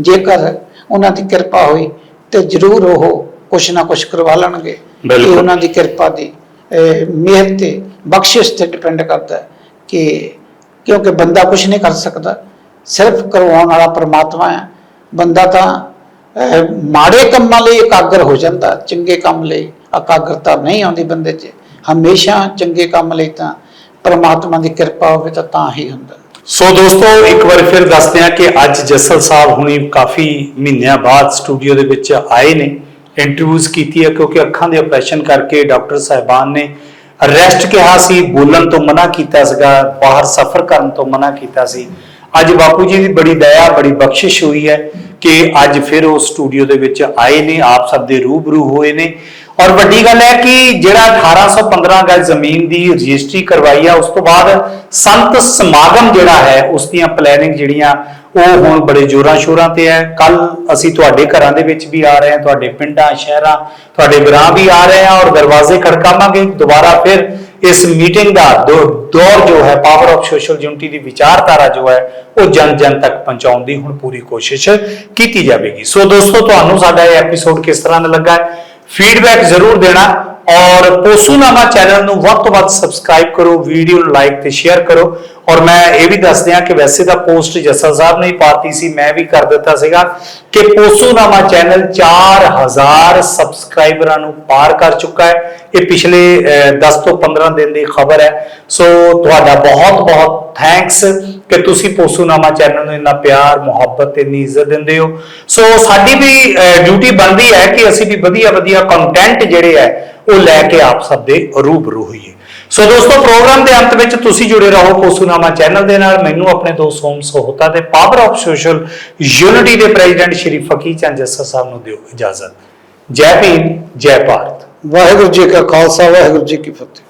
ਜੇਕਰ ਉਹਨਾਂ ਦੀ ਕਿਰਪਾ ਹੋਈ ਤੇ ਜ਼ਰੂਰ ਉਹ ਕੁਛ ਨਾ ਕੁਛ ਕਰਵਾ ਲੈਣਗੇ। ਇਹ। ਉਹਨਾਂ ਦੀ ਕਿਰਪਾ ਦੀ ਮਿਹਰ ਤੇ ਬਖਸ਼ਿਸ਼ ਤੇ ਡਿਪੈਂਡ ਕਰਦਾ ਕਿ ਕਿਉਂਕਿ ਬੰਦਾ ਕੁਛ ਨਹੀਂ ਕਰ ਸਕਦਾ। ਸਿਰਫ ਕਰਵਾਉਣ ਵਾਲਾ ਪ੍ਰਮਾਤਮਾ ਹੈ। ਬੰਦਾ ਤਾਂ ਮਾੜੇ ਕੰਮਾਂ ਲਈ ਇਕਾਗਰ ਹੋ ਜਾਂਦਾ, ਚੰਗੇ ਕੰਮ ਲਈ ਇਕਾਗਰਤਾ ਨਹੀਂ ਆਉਂਦੀ ਬੰਦੇ 'ਚ। ਹਮੇਸ਼ਾ ਚੰਗੇ ਕੰਮ ਲਈ ਤਾਂ ਪ੍ਰਮਾਤਮਾ ਦੀ ਕਿਰਪਾ ਹੋਵੇ ਤਾਂ ਤਾਂ ਹੀ ਹੁੰਦਾ। ਸੋ ਦੋਸਤੋ, ਇੱਕ ਵਾਰ ਫਿਰ ਦੱਸਦੇ ਹਾਂ ਕਿ ਅੱਜ ਜਸਲ ਸਾਹਿਬ ਹੁਣੀ ਕਾਫੀ ਮਹੀਨਿਆਂ ਬਾਅਦ ਸਟੂਡੀਓ ਦੇ ਵਿੱਚ ਆਏ ਨੇ, ਇੰਟਰਵਿਊਜ਼ ਕੀਤੀ ਹੈ ਕਿਉਂਕਿ ਅੱਖਾਂ ਦੇ ਆਪਰੇਸ਼ਨ ਕਰਕੇ ਡਾਕਟਰ ਸਾਹਿਬਾਨ ਨੇ ਰੈਸਟ ਕਿਹਾ ਸੀ, ਬੋਲਣ ਤੋਂ ਮਨਾ ਕੀਤਾ ਸੀਗਾ, ਬਾਹਰ ਸਫ਼ਰ ਕਰਨ ਤੋਂ ਮਨਾ ਕੀਤਾ ਸੀ। ਅੱਜ ਬਾਪੂ ਜੀ ਦੀ ਬੜੀ ਦਇਆ, ਬੜੀ ਬਖਸ਼ਿਸ਼ ਹੋਈ ਹੈ। ਕਿ ਅੱਜ ਫਿਰ ਉਹ ਸਟੂਡੀਓ ਦੇ ਵਿੱਚ ਆਏ ਨੇ, ਆਪ ਸਭ ਦੇ ਰੂਬਰੂ ਹੋਏ ਨੇ। ਔਰ ਵੱਡੀ ਗੱਲ ਹੈ ਕਿ ਜਿਹੜਾ 1815 ਗਜ ਜ਼ਮੀਨ ਦੀ ਰਜਿਸਟਰੀ ਕਰਵਾਈ ਆ, ਉਸ ਤੋਂ ਬਾਅਦ ਸੰਤ ਸਮਾਗਮ ਜਿਹੜਾ ਹੈ, ਉਸ ਦੀਆਂ ਪਲੈਨਿੰਗ ਜਿਹੜੀਆਂ, ਉਹ ਹੁਣ ਬੜੇ ਜ਼ੋਰਾਂ ਸ਼ੋਰਾਂ ਤੇ ਹੈ। ਕੱਲ ਅਸੀਂ ਤੁਹਾਡੇ ਘਰਾਂ ਦੇ ਵਿੱਚ ਵੀ ਆ ਰਹੇ ਹਾਂ, ਤੁਹਾਡੇ ਪਿੰਡਾਂ, ਸ਼ਹਿਰਾਂ, ਤੁਹਾਡੇ ਗ੍ਰਾਂ ਵੀ ਆ ਰਹੇ ਹਾਂ ਔਰ ਦਰਵਾਜ਼ੇ ਖੜਕਾਵਾਂਗੇ। ਦੁਬਾਰਾ ਫਿਰ ਇਸ ਮੀਟਿੰਗ ਦਾ ਦੌਰ ਜੋ ਹੈ ਪਾਵਰ ਆਫ ਸੋਸ਼ਲ ਯੂਨਿਟੀ ਦੀ ਵਿਚਾਰਧਾਰਾ ਜੋ ਹੈ, ਉਹ ਜਨ ਜਨ ਤੱਕ ਪਹੁੰਚਾਉਣ ਦੀ ਹੁਣ ਪੂਰੀ ਕੋਸ਼ਿਸ਼ ਕੀਤੀ ਜਾਵੇਗੀ। ਸੋ ਦੋਸਤੋ, ਤੁਹਾਨੂੰ ਸਾਡਾ ਇਹ ਐਪੀਸੋਡ ਕਿਸ ਤਰ੍ਹਾਂ ਦਾ ਲੱਗਾ ਹੈ? ਫੀਡਬੈਕ ਜ਼ਰੂਰ ਦੇਣਾ ਔਰ ਪੋਸੂਨਾਮਾ ਚੈਨਲ ਨੂੰ ਵੱਧ ਤੋਂ ਵੱਧ ਸਬਸਕ੍ਰਾਈਬ ਕਰੋ ਵੀਡੀਓ ਨੂੰ ਲਾਈਕ ਤੇ ਸ਼ੇਅਰ ਕਰੋ ਔਰ ਮੈਂ ਇਹ ਵੀ ਦੱਸ ਦਿਆਂ ਕਿ ਵੈਸੇ ਤਾਂ ਪੋਸਟ ਜੱਸਾ ਸਾਹਿਬ ਨੇ ਹੀ ਪਾਤੀ ਸੀ ਮੈਂ ਵੀ ਕਰ ਦਿੱਤਾ ਸੀਗਾ ਕਿ ਪੋਸੂਨਾਮਾ ਚੈਨਲ 4000 ਸਬਸਕ੍ਰਾਈਬਰਾਂ ਨੂੰ ਪਾਰ ਕਰ ਚੁੱਕਾ ਹੈ। ਇਹ ਪਿਛਲੇ ਅਹ, 10 ਤੋਂ 15 ਦਿਨ ਦੀ ਖਬਰ ਹੈ। ਸੋ ਤੁਹਾਡਾ ਬਹੁਤ ਬਹੁਤ ਥੈਂਕਸ ਕਿ ਤੁਸੀਂ ਪੋਸੂਨਾਮਾ ਚੈਨਲ ਨੂੰ ਇੰਨਾ ਪਿਆਰ ਮੁਹੱਬਤ ਤੇ ਇੰਨੀ ਇੱਜ਼ਤ ਦਿੰਦੇ ਹੋ। ਸੋ ਸਾਡੀ ਵੀ ਡਿਊਟੀ ਬਣਦੀ ਹੈ ਕਿ ਅਸੀਂ ਵੀ ਵਧੀਆ ਵਧੀਆ ਕੰਟੈਂਟ ਜਿਹੜੇ ਹੈ ਉਹ ਲੈ ਕੇ ਆਪ ਸਭ ਦੇ ਰੂਬਰੂ ਹੋਈਏ। ਸੋ ਦੋਸਤੋ ਪ੍ਰੋਗਰਾਮ ਦੇ ਅੰਤ ਵਿੱਚ ਤੁਸੀਂ ਜੁੜੇ ਰਹੋ ਕੋਸੂਨਾਮਾ ਚੈਨਲ ਦੇ ਨਾਲ। ਮੈਨੂੰ ਆਪਣੇ ਦੋਸਤ ਸੋਮ ਸੋਹਤਾ ਤੇ ਪਾਵਰ ਆਫ ਸੋਸ਼ਲ ਯੂਨਿਟੀ ਦੇ ਪ੍ਰੈਜ਼ੀਡੈਂਟ ਸ਼੍ਰੀ ਫਕੀ ਚੰਦ ਜੱਸਾ ਸਾਹਿਬ ਨੂੰ ਦਿਓ ਇਜਾਜ਼ਤ। ਜੈ ਭੀਮ, ਜੈ ਭਾਰਤ। ਵਾਹਿਗੁਰੂ ਜੀ ਕਾ ਖਾਲਸਾ, ਵਾਹਿਗੁਰੂ ਜੀ ਕੀ ਫਤਿਹ।